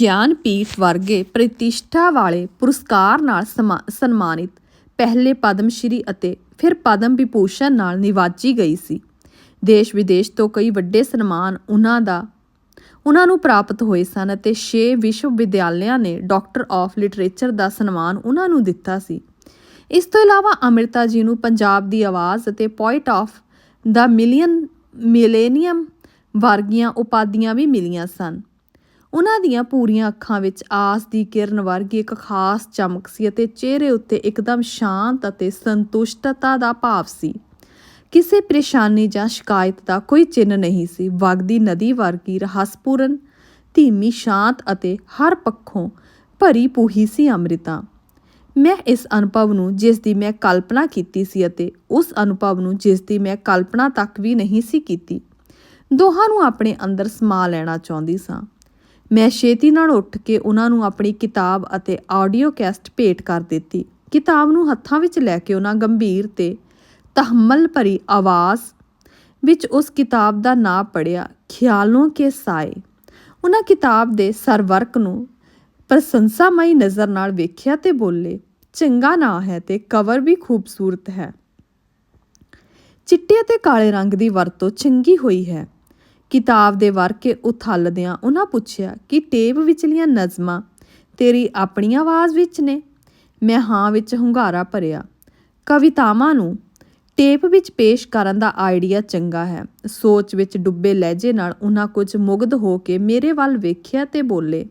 ਗਿਆਨਪੀਠ ਵਰਗੇ ਪ੍ਰਤਿਸ਼ਠਾ ਵਾਲੇ ਪੁਰਸਕਾਰ ਨਾਲ ਸਮਾ- ਸਨਮਾਨਿਤ ਪਹਿਲੇ ਪਦਮ ਸ਼੍ਰੀ ਅਤੇ ਫਿਰ ਪਦਮ ਵਿਭੂਸ਼ਣ ਨਾਲ ਨਿਵਾਜੀ ਗਈ ਸੀ। ਦੇਸ਼ ਵਿਦੇਸ਼ ਤੋਂ ਕਈ ਵੱਡੇ ਸਨਮਾਨ ਉਹਨਾਂ ਦਾ, ਉਹਨਾਂ ਨੂੰ ਪ੍ਰਾਪਤ ਹੋਏ ਸਨ ਅਤੇ 6 ਵਿਸ਼ਵ ਵਿਦਿਆਲਿਆਂ ਨੇ ਡਾਕਟਰ ਆਫ ਲਿਟਰੇਚਰ ਦਾ ਸਨਮਾਨ ਉਹਨਾਂ ਨੂੰ ਦਿੱਤਾ ਸੀ। ਇਸ ਤੋਂ ਇਲਾਵਾ ਅੰਮ੍ਰਿਤਾ ਜੀ ਨੂੰ ਪੰਜਾਬ ਦੀ ਆਵਾਜ਼ ਅਤੇ poet of the million millennium ਵਰਗੀਆਂ ਉਪਾਧੀਆਂ ਵੀ ਮਿਲੀਆਂ ਸਨ। ਉਹਨਾਂ ਦੀਆਂ ਪੂਰੀਆਂ ਅੱਖਾਂ ਵਿੱਚ ਆਸ ਦੀ ਕਿਰਨ ਵਰਗੀ ਇੱਕ ਖਾਸ ਚਮਕ ਸੀ ਅਤੇ ਚਿਹਰੇ ਉੱਤੇ ਇੱਕਦਮ ਸ਼ਾਂਤ ਅਤੇ ਸੰਤੁਸ਼ਟਤਾ ਦਾ ਭਾਵ ਸੀ। ਕਿਸੇ ਪਰੇਸ਼ਾਨੀ ਜਾਂ ਸ਼ਿਕਾਇਤ ਦਾ ਕੋਈ ਚਿੰਨ੍ਹ ਨਹੀਂ ਸੀ। ਵਗਦੀ ਨਦੀ ਵਰਗੀ ਰਹੱਸਪੂਰਨ, ਧੀਮੀ, ਸ਼ਾਂਤ ਅਤੇ ਹਰ ਪੱਖੋਂ ਭਰੀ ਪੂਹੀ ਸੀ ਅੰਮ੍ਰਿਤਾ। ਮੈਂ ਇਸ ਅਨੁਭਵ ਨੂੰ, ਜਿਸ ਦੀ ਮੈਂ ਕਲਪਨਾ ਕੀਤੀ ਸੀ ਅਤੇ ਉਸ ਅਨੁਭਵ ਨੂੰ, ਜਿਸ ਦੀ ਮੈਂ ਕਲਪਨਾ ਤੱਕ ਵੀ ਨਹੀਂ ਸੀ ਕੀਤੀ, ਦੋਹਾਂ ਨੂੰ ਆਪਣੇ ਅੰਦਰ ਸਮਾ ਲੈਣਾ ਚਾਹੁੰਦੀ ਸਾਂ। ਮੈਂ ਛੇਤੀ ਨਾਲ ਉੱਠ ਕੇ ਉਹਨਾਂ ਨੂੰ ਆਪਣੀ ਕਿਤਾਬ ਅਤੇ ਆਡੀਓ ਕੈਸਟ ਭੇਟ ਕਰ ਦਿੱਤੀ। ਕਿਤਾਬ ਨੂੰ ਹੱਥਾਂ ਵਿੱਚ ਲੈ ਕੇ ਉਹਨਾਂ ਗੰਭੀਰ ਤੇ ਤਹਮਲ ਭਰੀ ਆਵਾਜ਼ ਵਿੱਚ ਉਸ ਕਿਤਾਬ ਦਾ ਨਾਂ ਪੜਿਆ ਖਿਆਲੋਂ ਕੇ ਸਾਏ। ਉਹਨਾਂ ਕਿਤਾਬ ਦੇ ਸਰਵਰਕ ਨੂੰ ਪ੍ਰਸ਼ੰਸਾਮਈ ਨਜ਼ਰ ਨਾਲ ਵੇਖਿਆ ਤੇ ਬੋਲੇ, ਚੰਗਾ ਨਾਂ ਹੈ ਤੇ ਕਵਰ ਵੀ ਖੂਬਸੂਰਤ ਹੈ। ਚਿੱਟੇ ਅਤੇ ਕਾਲੇ ਰੰਗ ਦੀ ਵਰਤੋਂ ਚੰਗੀ ਹੋਈ ਹੈ। ਕਿਤਾਬ ਦੇ ਵਰ ਕੇ ਉਥਲਦਿਆਂ ਉਹਨਾਂ ਪੁੱਛਿਆ ਕਿ ਟੇਪ ਵਿਚਲੀਆਂ ਨਜ਼ਮਾਂ ਤੇਰੀ ਆਪਣੀ ਆਵਾਜ਼ ਵਿੱਚ ਨੇ? ਮੈਂ ਹਾਂ ਵਿੱਚ ਹੁੰਗਾਰਾ ਭਰਿਆ। ਕਵਿਤਾਵਾਂ ਨੂੰ ਟੇਪ ਵਿੱਚ ਪੇਸ਼ ਕਰਨ ਦਾ ਆਈਡੀਆ ਚੰਗਾ ਹੈ। ਸੋਚ ਵਿੱਚ ਡੁੱਬੇ ਲਹਿਜੇ ਨਾਲ ਉਹਨਾਂ ਕੁਝ ਮੁਗਧ ਹੋ ਕੇ ਮੇਰੇ ਵੱਲ ਵੇਖਿਆ ਤੇ ਬੋਲੇ,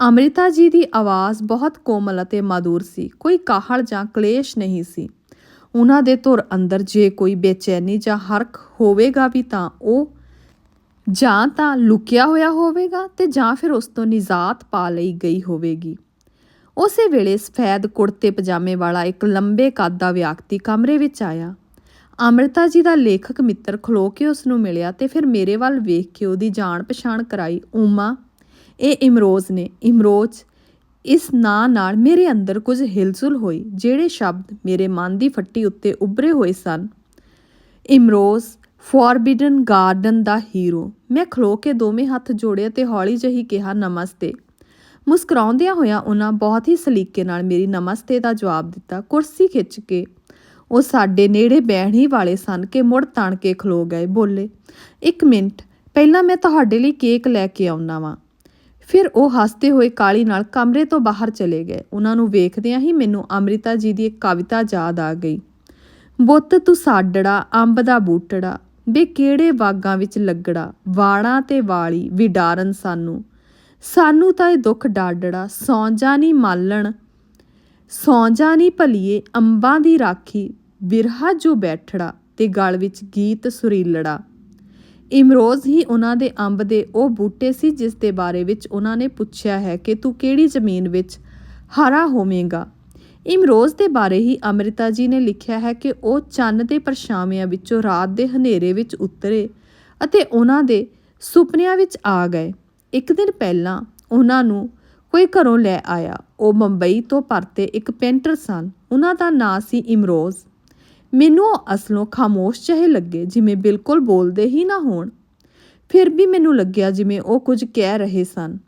ਅੰਮ੍ਰਿਤਾ ਜੀ ਦੀ ਆਵਾਜ਼ ਬਹੁਤ ਕੋਮਲ ਅਤੇ ਮਾਦੁਰ ਸੀ। ਕੋਈ ਕਾਹਲ ਜਾਂ ਕਲੇਸ਼ ਨਹੀਂ ਸੀ। ਉਹਨਾਂ ਦੇ ਧੁਰ ਅੰਦਰ ਜੇ ਕੋਈ ਬੇਚੈਨੀ ਜਾਂ ਹਰਖ ਹੋਵੇਗਾ ਵੀ ਤਾਂ ਉਹ ਜਾਂ ਤਾਂ ਲੁਕਿਆ ਹੋਇਆ ਹੋਵੇਗਾ ਤੇ ਜਾਂ ਫਿਰ ਉਸ ਤੋਂ ਨਿਜ਼ਾਤ ਪਾ ਲਈ ਗਈ ਹੋਵੇਗੀ। ਉਸੇ ਵੇਲੇ ਸਫੈਦ ਕੁੜਤੇ ਪਜਾਮੇ ਵਾਲਾ ਇੱਕ ਲੰਬੇ ਕੱਦ ਦਾ ਵਿਅਕਤੀ ਕਮਰੇ ਵਿੱਚ ਆਇਆ। ਅੰਮ੍ਰਿਤਾ ਜੀ ਦਾ ਲੇਖਕ ਮਿੱਤਰ ਖਲੋ ਕੇ ਉਸ ਨੂੰ ਮਿਲਿਆ ਤੇ ਫਿਰ ਮੇਰੇ ਵੱਲ ਵੇਖ ਕੇ ਉਹਦੀ ਜਾਣ ਪਛਾਣ ਕਰਾਈ। ਉਮਾ, ਇਹ ਇਮਰੋਜ਼ ਨੇ। ਇਮਰੋਜ਼, ਇਸ ਨਾਂ ਨਾਲ ਮੇਰੇ ਅੰਦਰ ਕੁਝ ਹਿਲਜੁਲ ਹੋਈ, ਜਿਹੜੇ ਸ਼ਬਦ ਮੇਰੇ ਮਨ ਦੀ ਫੱਟੀ ਉੱਤੇ ਉੱਭਰੇ ਹੋਏ ਸਨ। ਇਮਰੋਜ਼ ਫੋਰਬਿਡਨ ਗਾਰਡਨ ਦਾ ਹੀਰੋ। ਮੈਂ ਖਲੋ ਕੇ ਦੋਵੇਂ ਹੱਥ ਜੋੜੇ ਤੇ ਹੌਲੀ ਜਿਹੀ ਕਿਹਾ, ਨਮਸਤੇ। ਮੁਸਕਰਾਉਂਦਿਆਂ ਹੋਇਆਂ ਉਹਨਾਂ ਬਹੁਤ ਹੀ ਸਲੀਕੇ ਨਾਲ ਮੇਰੀ ਨਮਸਤੇ ਦਾ ਜਵਾਬ ਦਿੱਤਾ। ਕੁਰਸੀ ਖਿੱਚ ਕੇ ਉਹ ਸਾਡੇ ਨੇੜੇ ਬਹਿਣ ਹੀ ਵਾਲੇ ਸਨ ਕਿ ਮੁੜ ਤਣ ਕੇ ਖਲੋ ਗਏ। ਬੋਲੇ, ਇੱਕ ਮਿੰਟ, ਪਹਿਲਾਂ ਮੈਂ ਤੁਹਾਡੇ ਲਈ ਕੇਕ ਲੈ ਕੇ ਆਉਣਾ ਵਾਂ। ਫਿਰ ਉਹ ਹੱਸਦੇ ਹੋਏ ਕਾਲੀ ਨਾਲ ਕਮਰੇ ਤੋਂ ਬਾਹਰ ਚਲੇ ਗਏ। ਉਹਨਾਂ ਨੂੰ ਵੇਖਦਿਆਂ ਹੀ ਮੈਨੂੰ ਅੰਮ੍ਰਿਤਾ ਜੀ ਦੀ ਇੱਕ ਕਵਿਤਾ ਯਾਦ ਆ ਗਈ। ਬੁੱਤ ਤੂੰ ਸਾਡੜਾ, ਅੰਬ ਦਾ ਬੂਟੜਾ ਬੇ ਕਿਹੜੇ ਬਾਗਾਂ ਵਿੱਚ ਲੱਗੜਾ ਵਾੜਾਂ ਤੇ ਵਾਲੀ ਵਿਡਾਰਨ ਸਾਨੂੰ। ਸਾਨੂੰ ਤਾਂ ਇਹ ਦੁੱਖ ਡਾਡੜਾ ਸੌਂ ਨਹੀਂ ਮਾਲਣ ਸੌਂ ਨਹੀਂ ਭਲੀਏ, ਅੰਬਾਂ ਦੀ ਰਾਖੀ, ਬਿਰਹਾ ਜੋ ਬੈਠੜਾ ਤੇ ਗਲ ਵਿੱਚ ਗੀਤ ਸੁਰੀਲੜਾ ਇਮਰੋਜ਼ ਹੀ ਉਹਨਾਂ ਦੇ ਅੰਬ ਦੇ ਉਹ ਬੂਟੇ ਸੀ ਜਿਸ ਦੇ ਬਾਰੇ ਵਿੱਚ ਉਹਨਾਂ ਨੇ ਪੁੱਛਿਆ ਹੈ ਕਿ ਤੂੰ ਕਿਹੜੀ ਜ਼ਮੀਨ ਵਿੱਚ ਹਰਾ ਹੋਵੇਂਗਾ? ਇਮਰੋਜ਼ ਦੇ ਬਾਰੇ ਹੀ ਅੰਮ੍ਰਿਤਾ ਜੀ ਨੇ ਲਿਖਿਆ ਹੈ ਕਿ ਉਹ ਚੰਨ ਦੇ ਪਰਛਾਵਿਆਂ ਵਿੱਚੋਂ ਰਾਤ ਦੇ ਹਨੇਰੇ ਵਿੱਚ ਉਤਰੇ ਅਤੇ ਉਹਨਾਂ ਦੇ ਸੁਪਨਿਆਂ ਵਿੱਚ ਆ ਗਏ। ਇੱਕ ਦਿਨ ਪਹਿਲਾਂ ਉਹਨਾਂ ਨੂੰ ਕੋਈ ਘਰੋਂ ਲੈ ਆਇਆ। ਉਹ ਮੁੰਬਈ ਤੋਂ ਪਰਤੇ ਇੱਕ ਪੇਂਟਰ ਸਨ। ਉਹਨਾਂ ਦਾ ਨਾਂ ਸੀ ਇਮਰੋਜ਼। ਮੈਨੂੰ ਉਹ ਅਸਲੋਂ ਖਾਮੋਸ਼ ਜਿਹੇ ਲੱਗੇ, ਜਿਵੇਂ ਬਿਲਕੁਲ ਬੋਲਦੇ ਹੀ ਨਾ ਹੋਣ। ਫਿਰ ਵੀ ਮੈਨੂੰ ਲੱਗਿਆ ਜਿਵੇਂ ਉਹ ਕੁਝ ਕਹਿ ਰਹੇ ਸਨ।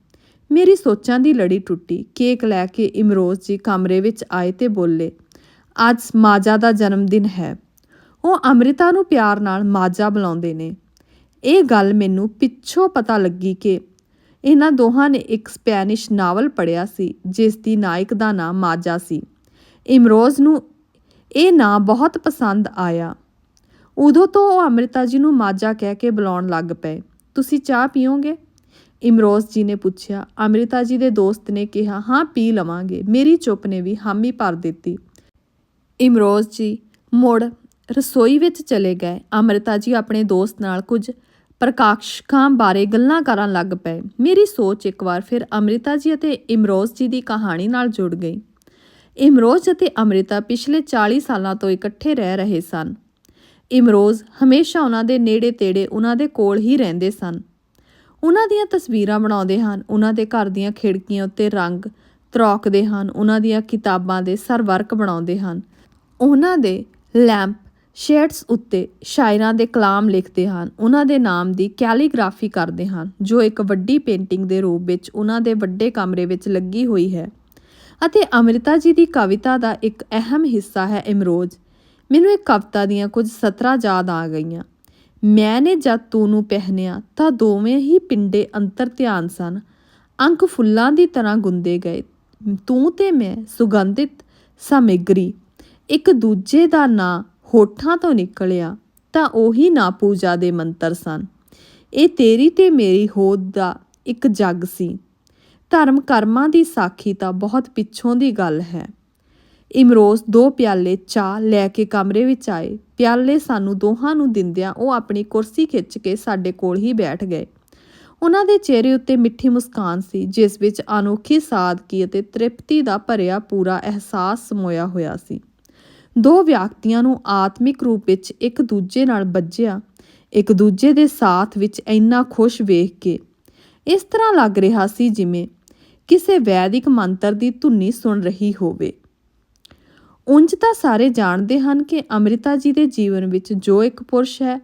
ਮੇਰੀ ਸੋਚਾਂ ਦੀ ਲੜੀ ਟੁੱਟੀ। ਕੇਕ ਲੈ ਕੇ ਇਮਰੋਜ਼ ਜੀ ਕਮਰੇ ਵਿੱਚ ਆਏ ਤੇ ਬੋਲੇ, ਅੱਜ ਮਾਜਾ ਦਾ ਜਨਮ ਦਿਨ ਹੈ। ਉਹ ਅੰਮ੍ਰਿਤਾ ਨੂੰ ਪਿਆਰ ਨਾਲ ਮਾਜਾ ਬੁਲਾਉਂਦੇ ਨੇ। ਇਹ ਗੱਲ ਮੈਨੂੰ ਪਿੱਛੋਂ ਪਤਾ ਲੱਗੀ ਕਿ ਇਹਨਾਂ ਦੋਹਾਂ ਨੇ ਇੱਕ ਸਪੈਨਿਸ਼ ਨਾਵਲ ਪੜ੍ਹਿਆ ਸੀ, ਜਿਸ ਦੀ ਨਾਇਕ ਦਾ ਨਾਮ ਮਾਜਾ ਸੀ। ਇਮਰੋਜ਼ ਨੂੰ ਇਹ ਨਾਂ ਬਹੁਤ ਪਸੰਦ ਆਇਆ। ਉਦੋਂ ਤੋਂ ਉਹ ਅੰਮ੍ਰਿਤਾ ਜੀ ਨੂੰ ਮਾਜਾ ਕਹਿ ਕੇ ਬੁਲਾਉਣ ਲੱਗ ਪਏ। ਤੁਸੀਂ ਚਾਹ ਪੀਓਗੇ? ਇਮਰੋਜ਼ ਜੀ ਨੇ ਪੁੱਛਿਆ, ਅੰਮ੍ਰਿਤਾ ਜੀ ਦੇ ਦੋਸਤ ਨੇ ਕਿਹਾ, ਹਾਂ, ਪੀ ਲਵਾਂਗੇ। ਮੇਰੀ ਚੁੱਪ ਨੇ ਵੀ ਹਾਮੀ ਭਰ ਦਿੱਤੀ। ਇਮਰੋਜ਼ ਜੀ, ਮੁੜ ਰਸੋਈ ਵਿੱਚ ਚਲੇ ਗਏ। ਅੰਮ੍ਰਿਤਾ ਜੀ ਆਪਣੇ ਦੋਸਤ ਨਾਲ ਕੁਝ ਪ੍ਰਕਾਸ਼ਕਾਂ ਬਾਰੇ ਗੱਲਾਂ ਕਰਨ ਲੱਗ ਪਏ। ਮੇਰੀ ਸੋਚ ਇੱਕ ਵਾਰ ਫਿਰ ਅੰਮ੍ਰਿਤਾ ਜੀ ਅਤੇ ਇਮਰੋਜ਼ ਜੀ ਦੀ ਕਹਾਣੀ ਨਾਲ ਜੁੜ ਗਈ। ਇਮਰੋਜ਼ ਅਤੇ ਅੰਮ੍ਰਿਤਾ ਪਿਛਲੇ 40 ਸਾਲਾਂ ਤੋਂ ਇਕੱਠੇ ਰਹਿ ਰਹੇ ਸਨ। ਇਮਰੋਜ਼ ਹਮੇਸ਼ਾ ਉਹਨਾਂ ਦੇ ਨੇੜੇ ਤੇੜੇ ਉਹਨਾਂ ਦੇ ਕੋਲ ਹੀ ਰਹਿੰਦੇ ਸਨ। ਉਹਨਾਂ ਦੀਆਂ ਤਸਵੀਰਾਂ ਬਣਾਉਂਦੇ ਹਨ, ਉਹਨਾਂ ਦੇ ਘਰ ਦੀਆਂ ਖਿੜਕੀਆਂ ਉੱਤੇ ਰੰਗ ਤਰੋਕਦੇ ਹਨ, ਉਹਨਾਂ ਦੀਆਂ ਕਿਤਾਬਾਂ ਦੇ ਸਰਵਰਕ ਬਣਾਉਂਦੇ ਹਨ। ਉਹਨਾਂ ਦੇ ਲੈਂਪ ਸ਼ੇਡਸ ਉੱਤੇ ਸ਼ਾਇਰਾਂ ਦੇ ਕਲਾਮ ਲਿਖਦੇ ਹਨ, ਉਹਨਾਂ ਦੇ ਨਾਮ ਦੀ ਕੈਲੀਗ੍ਰਾਫੀ ਕਰਦੇ ਹਨ, ਜੋ ਇੱਕ ਵੱਡੀ ਪੇਂਟਿੰਗ ਦੇ ਰੂਪ ਵਿੱਚ ਉਹਨਾਂ ਦੇ ਵੱਡੇ ਕਮਰੇ ਵਿੱਚ ਲੱਗੀ ਹੋਈ ਹੈ। ਅਤੇ ਅੰਮ੍ਰਿਤਾ ਜੀ ਦੀ ਕਵਿਤਾ ਦਾ ਇੱਕ ਅਹਿਮ ਹਿੱਸਾ ਹੈ ਇਮਰੋਜ਼। ਮੈਨੂੰ ਇਹ ਕਵਿਤਾ ਦੀਆਂ ਕੁਝ ਸਤਰਾਂ ਯਾਦ ਆ ਗਈਆਂ। ਮੈਂ ਨੇ ਜਦ ਤੂੰ ਪਹਿਨਿਆ ਤਾਂ ਦੋਵੇਂ ਹੀ ਪਿੰਡੇ ਅੰਤਰ ਧਿਆਨ ਸਨ। ਅੰਕ ਫੁੱਲਾਂ ਦੀ ਤਰ੍ਹਾਂ ਗੁੰਦੇ ਗਏ। ਤੂੰ ਤੇ ਮੈਂ ਸੁਗੰਧਿਤ ਸਮਿਗਰੀ। ਇੱਕ ਦੂਜੇ ਦਾ ਨਾਂ ਹੋਠਾਂ ਤੋਂ ਨਿਕਲਿਆ ਤਾਂ ਉਹੀ ਨਾ ਪੂਜਾ ਦੇ ਮੰਤਰ ਸਨ। ਇਹ ਤੇਰੀ ਤੇ ਮੇਰੀ ਹੋਦ ਦਾ ਇੱਕ ਜੱਗ ਸੀ। ਧਰਮ ਕਰਮਾਂ ਦੀ ਸਾਖੀ ਤਾਂ ਬਹੁਤ ਪਿੱਛੋਂ ਦੀ ਗੱਲ ਹੈ। ਇਮਰੋਜ਼ ਦੋ ਪਿਆਲੇ ਚਾਹ ਲੈ ਕੇ ਕਮਰੇ ਵਿੱਚ ਆਏ। ਪਿਆਲੇ ਸਾਨੂੰ ਦੋਹਾਂ ਨੂੰ ਦਿੰਦਿਆਂ ਉਹ ਆਪਣੀ ਕੁਰਸੀ ਖਿੱਚ ਕੇ ਸਾਡੇ ਕੋਲ ਹੀ ਬੈਠ ਗਏ। ਉਹਨਾਂ ਦੇ ਚਿਹਰੇ ਉੱਤੇ ਮਿੱਠੀ ਮੁਸਕਾਨ ਸੀ, ਜਿਸ ਵਿੱਚ ਅਨੋਖੀ ਸਾਦਗੀ ਅਤੇ ਤ੍ਰਿਪਤੀ ਦਾ ਭਰਿਆ ਪੂਰਾ ਅਹਿਸਾਸ ਸਮੋਇਆ ਹੋਇਆ ਸੀ। ਦੋ ਵਿਅਕਤੀਆਂ ਨੂੰ ਆਤਮਿਕ ਰੂਪ ਵਿੱਚ ਇੱਕ ਦੂਜੇ ਨਾਲ ਬੱਝਿਆ, ਇੱਕ ਦੂਜੇ ਦੇ ਸਾਥ ਵਿੱਚ ਇੰਨਾ ਖੁਸ਼ ਵੇਖ ਕੇ। ਇਸ ਤਰ੍ਹਾਂ ਲੱਗ ਰਿਹਾ ਸੀ ਜਿਵੇਂ ਕਿਸੇ ਵੈਦਿਕ ਮੰਤਰ ਦੀ ਧੁਨੀ ਸੁਣ ਰਹੀ ਹੋਵੇ। ਉਂਝ ਤਾਂ ਸਾਰੇ ਜਾਣਦੇ ਹਨ ਕਿ ਅੰਮ੍ਰਿਤਾ ਜੀ ਦੇ ਜੀਵਨ ਵਿੱਚ ਜੋ ਇੱਕ ਪੁਰਸ਼ ਹੈ,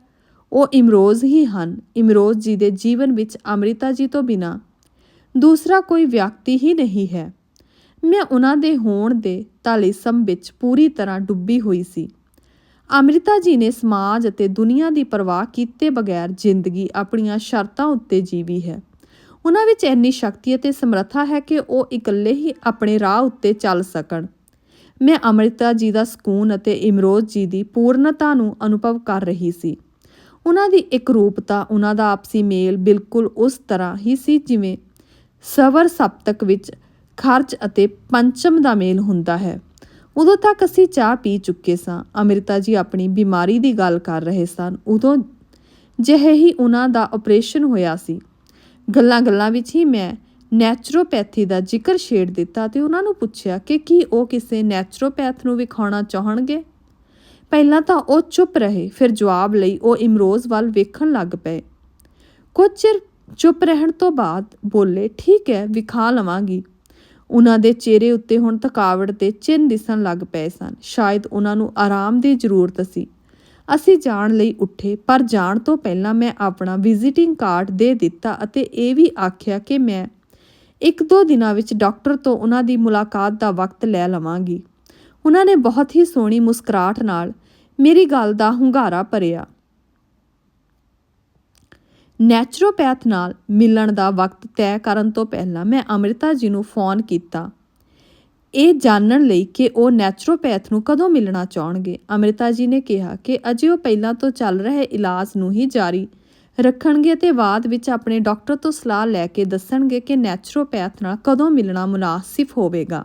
ਉਹ ਇਮਰੋਜ਼ ਹੀ ਹਨ। ਇਮਰੋਜ਼ ਜੀ ਦੇ ਜੀਵਨ ਵਿੱਚ ਅੰਮ੍ਰਿਤਾ ਜੀ ਤੋਂ ਬਿਨਾ ਦੂਸਰਾ ਕੋਈ ਵਿਅਕਤੀ ਹੀ ਨਹੀਂ ਹੈ। ਮੈਂ ਉਹਨਾਂ ਦੇ ਹੋਣ ਦੇ ਤਾਲਿਸਮ ਵਿੱਚ ਪੂਰੀ ਤਰ੍ਹਾਂ ਡੁੱਬੀ ਹੋਈ ਸੀ। ਅੰਮ੍ਰਿਤਾ ਜੀ ਨੇ ਸਮਾਜ ਅਤੇ ਦੁਨੀਆ ਦੀ ਪਰਵਾਹ ਕੀਤੇ ਬਗੈਰ ਜ਼ਿੰਦਗੀ ਆਪਣੀਆਂ ਸ਼ਰਤਾਂ ਉੱਤੇ ਜੀਵੀ ਹੈ। ਉਹਨਾਂ ਵਿੱਚ ਇੰਨੀ ਸ਼ਕਤੀ ਅਤੇ ਸਮਰੱਥਾ ਹੈ ਕਿ ਉਹ ਇਕੱਲੇ ਹੀ ਆਪਣੇ ਰਾਹ ਉੱਤੇ ਚੱਲ ਸਕਣ। ਮੈਂ ਅੰਮ੍ਰਿਤਾ ਜੀ ਦਾ ਸਕੂਨ ਅਤੇ ਇਮਰੋਜ਼ ਜੀ ਦੀ ਪੂਰਨਤਾ ਨੂੰ ਅਨੁਭਵ ਕਰ ਰਹੀ ਸੀ। ਉਹਨਾਂ ਦੀ ਇੱਕ ਰੂਪਤਾ, ਉਹਨਾਂ ਦਾ ਆਪਸੀ ਮੇਲ ਬਿਲਕੁਲ ਉਸ ਤਰ੍ਹਾਂ ਹੀ ਸੀ ਜਿਵੇਂ ਸਵਰ ਸਪਤਕ ਵਿੱਚ ਖਰਚ ਅਤੇ ਪੰਚਮ ਦਾ ਮੇਲ ਹੁੰਦਾ ਹੈ। ਉਦੋਂ ਤੱਕ ਅਸੀਂ ਚਾਹ ਪੀ ਚੁੱਕੇ ਸਾਂ। ਅੰਮ੍ਰਿਤਾ ਜੀ ਆਪਣੀ ਬਿਮਾਰੀ ਦੀ ਗੱਲ ਕਰ ਰਹੇ ਸਨ। ਉਦੋਂ ਜਿਹੇ ਹੀ ਉਹਨਾਂ ਦਾ ਆਪਰੇਸ਼ਨ ਹੋਇਆ ਸੀ। ਗੱਲਾਂ-ਗੱਲਾਂ ਵਿੱਚ ਹੀ ਮੈਂ ਨੈਚੁਰੋਪੈਥੀ ਦਾ ਜ਼ਿਕਰ ਛੇੜ ਦਿੱਤਾ ਤੇ ਉਹਨਾਂ ਨੂੰ ਪੁੱਛਿਆ ਕਿ ਕੀ ਉਹ ਕਿਸੇ ਨੈਚੁਰੋਪੈਥ ਨੂੰ ਵਿਖਾਉਣਾ ਚਾਹਣਗੇ? ਪਹਿਲਾਂ ਤਾਂ ਉਹ ਚੁੱਪ ਰਹੇ, ਫਿਰ ਜਵਾਬ ਲਈ ਉਹ ਇਮਰੋਜ਼ ਵੱਲ ਵੇਖਣ ਲੱਗ ਪਏ। ਕੁਝ ਚਿਰ ਚੁੱਪ ਰਹਿਣ ਤੋਂ ਬਾਅਦ ਬੋਲੇ, ਠੀਕ ਹੈ, ਵਿਖਾ ਲਵਾਂਗੀ। ਉਹਨਾਂ ਦੇ ਚਿਹਰੇ ਉੱਤੇ ਹੁਣ ਥਕਾਵਟ ਤੇ ਚਿੰਨ ਦਿਸਣ ਲੱਗ ਪਏ ਸਨ। ਸ਼ਾਇਦ ਉਹਨਾਂ ਨੂੰ ਆਰਾਮ ਦੀ ਜ਼ਰੂਰਤ ਸੀ। ਅਸੀਂ ਜਾਣ ਲਈ ਉੱਠੇ, ਪਰ ਜਾਣ ਤੋਂ ਪਹਿਲਾਂ ਮੈਂ ਆਪਣਾ ਵਿਜ਼ਿਟਿੰਗ ਕਾਰਡ ਦੇ ਦਿੱਤਾ ਅਤੇ ਇਹ ਵੀ ਆਖਿਆ ਕਿ ਮੈਂ ਇੱਕ ਦੋ ਦਿਨਾਂ ਵਿੱਚ ਡਾਕਟਰ ਤੋਂ ਉਹਨਾਂ ਦੀ ਮੁਲਾਕਾਤ ਦਾ ਵਕਤ ਲੈ ਲਵਾਂਗੀ। ਉਹਨਾਂ ਨੇ ਬਹੁਤ ਹੀ ਸੋਹਣੀ ਮੁਸਕਰਾਹਟ ਨਾਲ ਮੇਰੀ ਗੱਲ ਦਾ ਹੁੰਗਾਰਾ ਭਰਿਆ। ਨੈਚੁਰੋਪੈਥ ਨਾਲ ਮਿਲਣ ਦਾ ਵਕਤ ਤੈਅ ਕਰਨ ਤੋਂ ਪਹਿਲਾਂ ਮੈਂ ਅੰਮ੍ਰਿਤਾ ਜੀ ਨੂੰ ਫੋਨ ਕੀਤਾ। ਇਹ ਜਾਣਨ ਲਈ ਕਿ ਉਹ ਨੈਚੁਰੋਪੈਥ ਨੂੰ ਕਦੋਂ ਮਿਲਣਾ ਚਾਹਣਗੇ। ਅੰਮ੍ਰਿਤਾ ਜੀ ਨੇ ਕਿਹਾ ਕਿ ਅਜੇ ਉਹ ਪਹਿਲਾਂ ਤੋਂ ਚੱਲ ਰਹੇ ਇਲਾਜ ਨੂੰ ਹੀ ਜਾਰੀ ਰੱਖਣਗੇ ਤੇ ਬਾਅਦ ਵਿੱਚ ਆਪਣੇ ਡਾਕਟਰ ਤੋਂ ਸਲਾਹ ਲੈ ਕੇ ਦੱਸਣਗੇ ਕਿ ਨੈਚੁਰੋਪੈਥ ਨਾਲ ਕਦੋਂ ਮਿਲਣਾ ਮੁਨਾਸਿਬ ਹੋਵੇਗਾ।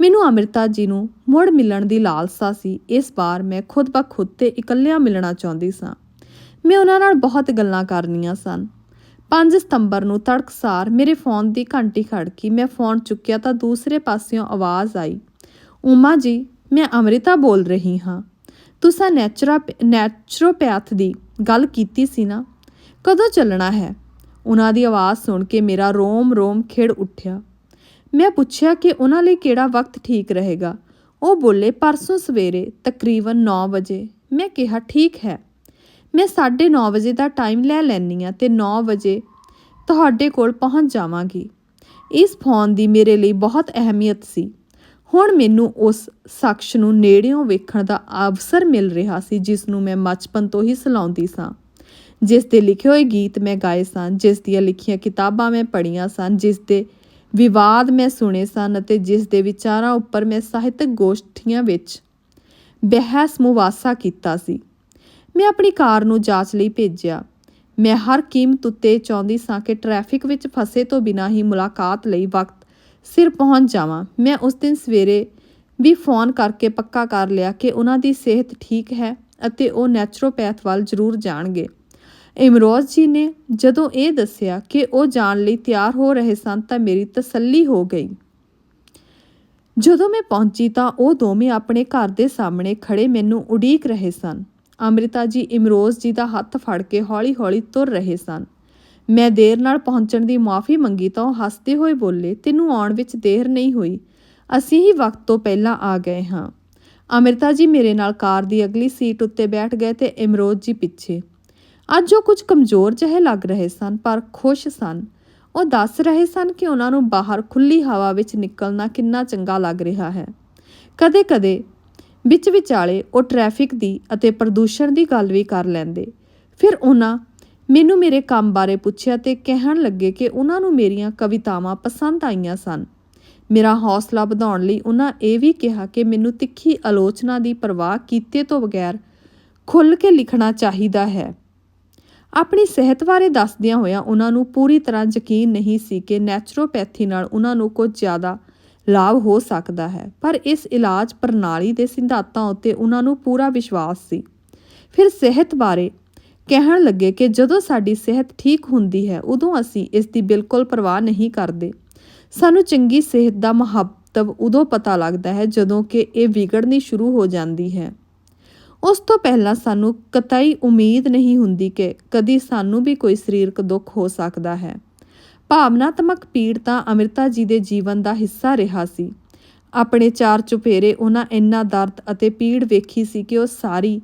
ਮੈਨੂੰ ਅੰਮ੍ਰਿਤਾ ਜੀ ਨੂੰ ਮੁੜ ਮਿਲਣ ਦੀ ਲਾਲਸਾ ਸੀ। ਇਸ ਵਾਰ ਮੈਂ ਖੁਦ ਬਖੁਦ ਤੇ ਇਕੱਲਿਆਂ ਮਿਲਣਾ ਚਾਹੁੰਦੀ ਸਾਂ। ਮੈਂ ਉਹਨਾਂ ਨਾਲ ਬਹੁਤ ਗੱਲਾਂ ਕਰਨੀਆਂ ਸਨ। 5 ਸਤੰਬਰ ਨੂੰ ਤੜਕਸਾਰ ਮੇਰੇ ਫੋਨ ਦੀ ਘੰਟੀ ਖੜਕੀ ਮੈਂ ਫੋਨ ਚੁੱਕਿਆ ਤਾਂ ਦੂਸਰੇ ਪਾਸਿਓਂ ਆਵਾਜ਼ ਆਈ, ਉਮਾ ਜੀ, ਮੈਂ ਅੰਮ੍ਰਿਤਾ ਬੋਲ ਰਹੀ ਹਾਂ। ਤੁਸਾਂ ਨੈਚੁਰਾ ਨੈਚੁਰੋਪੈਥ ਦੀ ਗੱਲ ਕੀਤੀ ਸੀ ਨਾ, ਕਦੋਂ ਚੱਲਣਾ ਹੈ? ਉਹਨਾਂ ਦੀ ਆਵਾਜ਼ ਸੁਣ ਕੇ ਮੇਰਾ ਰੋਮ ਰੋਮ ਖਿੜ ਉੱਠਿਆ। ਮੈਂ ਪੁੱਛਿਆ ਕਿ ਉਹਨਾਂ ਲਈ ਕਿਹੜਾ ਵਕਤ ਠੀਕ ਰਹੇਗਾ? ਉਹ ਬੋਲੇ, ਪਰਸੋਂ ਸਵੇਰੇ, ਤਕਰੀਬਨ 9 ਵਜੇ। ਮੈਂ ਕਿਹਾ, ਠੀਕ ਹੈ। ਮੈਂ 9:30 ਵਜੇ ਦਾ ਟਾਈਮ ਲੈ ਲੈਣੀ ਆ ਤੇ 9 ਵਜੇ ਤੁਹਾਡੇ ਕੋਲ ਪਹੁੰਚ ਜਾਵਾਂਗੀ। ਇਸ ਫੋਨ ਦੀ ਮੇਰੇ ਲਈ ਬਹੁਤ ਅਹਿਮੀਅਤ ਸੀ। ਹੁਣ ਮੈਨੂੰ ਉਸ ਸ਼ਖਸ ਨੂੰ ਨੇੜਿਓਂ ਵੇਖਣ ਦਾ ਅਵਸਰ ਮਿਲ ਰਿਹਾ ਸੀ, ਜਿਸ ਨੂੰ ਮੈਂ ਬਚਪਨ ਤੋਂ ਹੀ ਸਲਾਉਂਦੀ ਸਾਂ। ਜਿਸ ਦੇ ਲਿਖੇ ਹੋਏ ਗੀਤ ਮੈਂ ਗਾਏ ਸਨ ਜਿਸ ਦੀਆਂ ਲਿਖੀਆਂ ਕਿਤਾਬਾਂ ਮੈਂ ਪੜ੍ਹੀਆਂ ਸਨ ਜਿਸ ਦੇ ਵਿਵਾਦ ਮੈਂ ਸੁਣੇ ਸਨ ਅਤੇ ਜਿਸ ਦੇ ਵਿਚਾਰਾਂ ਉੱਪਰ ਮੈਂ ਸਾਹਿਤਕ ਗੋਸ਼ਟੀਆਂ ਵਿੱਚ ਬਹਿਸ ਮੁਵਾਸਾ ਕੀਤਾ ਸੀ। ਮੈਂ ਆਪਣੀ ਕਾਰ ਨੂੰ ਜਾਂਚ ਲਈ ਭੇਜਿਆ। ਮੈਂ ਹਰ ਕੀਮਤ ਉੱਤੇ ਚਾਹੁੰਦੀ ਸਾਂ ਕਿ ਟ੍ਰੈਫਿਕ ਵਿੱਚ ਫਸੇ ਤੋਂ ਬਿਨਾਂ ਹੀ ਮੁਲਾਕਾਤ ਲਈ ਵਕਤ ਸਿਰ ਪਹੁੰਚ ਜਾਵਾਂ। ਮੈਂ ਉਸ ਦਿਨ ਸਵੇਰੇ ਵੀ ਫੋਨ ਕਰਕੇ ਪੱਕਾ ਕਰ ਲਿਆ ਕਿ ਉਹਨਾਂ ਦੀ ਸਿਹਤ ਠੀਕ ਹੈ ਅਤੇ ਉਹ ਨੈਚੁਰੋਪੈਥ ਵੱਲ ਜ਼ਰੂਰ ਜਾਣਗੇ। ਇਮਰੋਜ਼ ਜੀ ਨੇ ਜਦੋਂ ਇਹ ਦੱਸਿਆ ਕਿ ਉਹ ਜਾਣ ਲਈ ਤਿਆਰ ਹੋ ਰਹੇ ਸਨ ਤਾਂ ਮੇਰੀ ਤਸੱਲੀ ਹੋ ਗਈ। ਜਦੋਂ ਮੈਂ ਪਹੁੰਚੀ ਤਾਂ ਉਹ ਦੋਵੇਂ ਆਪਣੇ ਘਰ ਦੇ ਸਾਹਮਣੇ ਖੜੇ ਮੈਨੂੰ ਉਡੀਕ ਰਹੇ ਸਨ। ਅੰਮ੍ਰਿਤਾ ਜੀ ਇਮਰੋਜ਼ ਜੀ ਦਾ ਹੱਥ ਫੜ ਕੇ ਹੌਲੀ-ਹੌਲੀ ਤੁਰ ਰਹੇ ਸਨ। ਮੈਂ ਦੇਰ ਨਾਲ ਪਹੁੰਚਣ ਦੀ ਮਾਫੀ ਮੰਗੀ ਤਾਂ ਉਹ ਹੱਸਦੇ ਹੋਏ ਬੋਲੇ, ਤੈਨੂੰ ਆਉਣ ਵਿੱਚ ਦੇਰ ਨਹੀਂ ਹੋਈ। ਅਸੀਂ ਹੀ ਵਕਤ ਤੋਂ ਪਹਿਲਾਂ ਆ ਗਏ ਹਾਂ ਅੰਮ੍ਰਿਤਾ ਜੀ ਮੇਰੇ ਨਾਲ ਕਾਰ ਦੀ ਅਗਲੀ ਸੀਟ ਉੱਤੇ ਬੈਠ ਗਏ ਤੇ ਇਮਰੋਜ਼ ਜੀ ਪਿੱਛੇ। ਅੱਜ ਉਹ ਕੁਝ ਕਮਜ਼ੋਰ ਜਿਹੇ ਲੱਗ ਰਹੇ ਸਨ, ਪਰ ਖੁਸ਼ ਸਨ। ਉਹ ਦੱਸ ਰਹੇ ਸਨ ਕਿ ਉਹਨਾਂ ਨੂੰ ਬਾਹਰ ਖੁੱਲੀ ਹਵਾ ਵਿੱਚ ਨਿਕਲਣਾ ਕਿੰਨਾ ਚੰਗਾ ਲੱਗ ਰਿਹਾ ਹੈ। ਕਦੇ-ਕਦੇ ਵਿੱਚ ਵਿਚਾਲੇ ਉਹ ਟ੍ਰੈਫਿਕ ਦੀ ਅਤੇ ਪ੍ਰਦੂਸ਼ਣ ਦੀ ਗੱਲ ਵੀ ਕਰ ਲੈਂਦੇ। ਫਿਰ ਉਹਨਾਂ ਮੈਨੂੰ ਮੇਰੇ ਕੰਮ ਬਾਰੇ ਪੁੱਛਿਆ ਤੇ ਕਹਿਣ ਲੱਗੇ ਕਿ ਉਹਨਾਂ ਨੂੰ ਮੇਰੀਆਂ ਕਵਿਤਾਵਾਂ ਪਸੰਦ ਆਈਆਂ ਸਨ। ਮੇਰਾ ਹੌਸਲਾ ਵਧਾਉਣ ਲਈ ਉਹਨਾਂ ਇਹ ਵੀ ਕਿਹਾ ਕਿ ਮੈਨੂੰ ਤਿੱਖੀ ਆਲੋਚਨਾ ਦੀ ਪਰਵਾਹ ਕੀਤੇ ਤੋਂ ਬਗੈਰ ਖੁੱਲ੍ਹ ਕੇ ਲਿਖਣਾ ਚਾਹੀਦਾ ਹੈ। ਆਪਣੀ ਸਿਹਤ ਬਾਰੇ ਦੱਸਦਿਆਂ ਹੋਇਆਂ ਉਹਨਾਂ ਨੂੰ ਪੂਰੀ ਤਰ੍ਹਾਂ ਯਕੀਨ ਨਹੀਂ ਸੀ ਕਿ ਨੈਚੁਰੋਪੈਥੀ ਨਾਲ ਉਹਨਾਂ ਨੂੰ ਕੁਝ ਜ਼ਿਆਦਾ ਲਾਭ ਹੋ ਸਕਦਾ ਹੈ, ਪਰ ਇਸ ਇਲਾਜ ਪ੍ਰਣਾਲੀ ਦੇ ਸਿਧਾਂਤਾਂ ਉੱਤੇ ਉਹਨਾਂ ਨੂੰ ਪੂਰਾ ਵਿਸ਼ਵਾਸ ਸੀ। ਫਿਰ ਸਿਹਤ ਬਾਰੇ ਕਹਿਣ ਲੱਗੇ ਕਿ ਜਦੋਂ ਸਾਡੀ ਸਿਹਤ ਠੀਕ ਹੁੰਦੀ ਹੈ, ਉਦੋਂ ਅਸੀਂ ਇਸ ਦੀ ਬਿਲਕੁਲ ਪਰਵਾਹ ਨਹੀਂ ਕਰਦੇ। ਸਾਨੂੰ ਚੰਗੀ ਸਿਹਤ ਦਾ ਮਹੱਤਵ ਉਦੋਂ ਪਤਾ ਲੱਗਦਾ ਹੈ ਜਦੋਂ ਕਿ ਇਹ ਵਿਗੜਨੀ ਸ਼ੁਰੂ ਹੋ ਜਾਂਦੀ ਹੈ। ਉਸ ਤੋਂ ਪਹਿਲਾਂ ਸਾਨੂੰ ਕਤਈ ਉਮੀਦ ਨਹੀਂ ਹੁੰਦੀ ਕਿ ਕਦੀ ਸਾਨੂੰ ਵੀ ਕੋਈ ਸਰੀਰਕ ਦੁੱਖ ਹੋ ਸਕਦਾ ਹੈ। ਭਾਵਨਾਤਮਕ ਪੀੜ ਤਾਂ ਅਮ੍ਰਿਤਾ ਜੀ ਦੇ ਜੀਵਨ ਦਾ ਹਿੱਸਾ ਰਿਹਾ ਸੀ। ਆਪਣੇ ਚਾਰ ਚੁਪੇਰੇ ਉਹਨਾਂ ਇੰਨਾ ਦਰਦ ਅਤੇ ਪੀੜ ਵੇਖੀ ਸੀ ਕਿ ਉਹ ਸਾਰੀ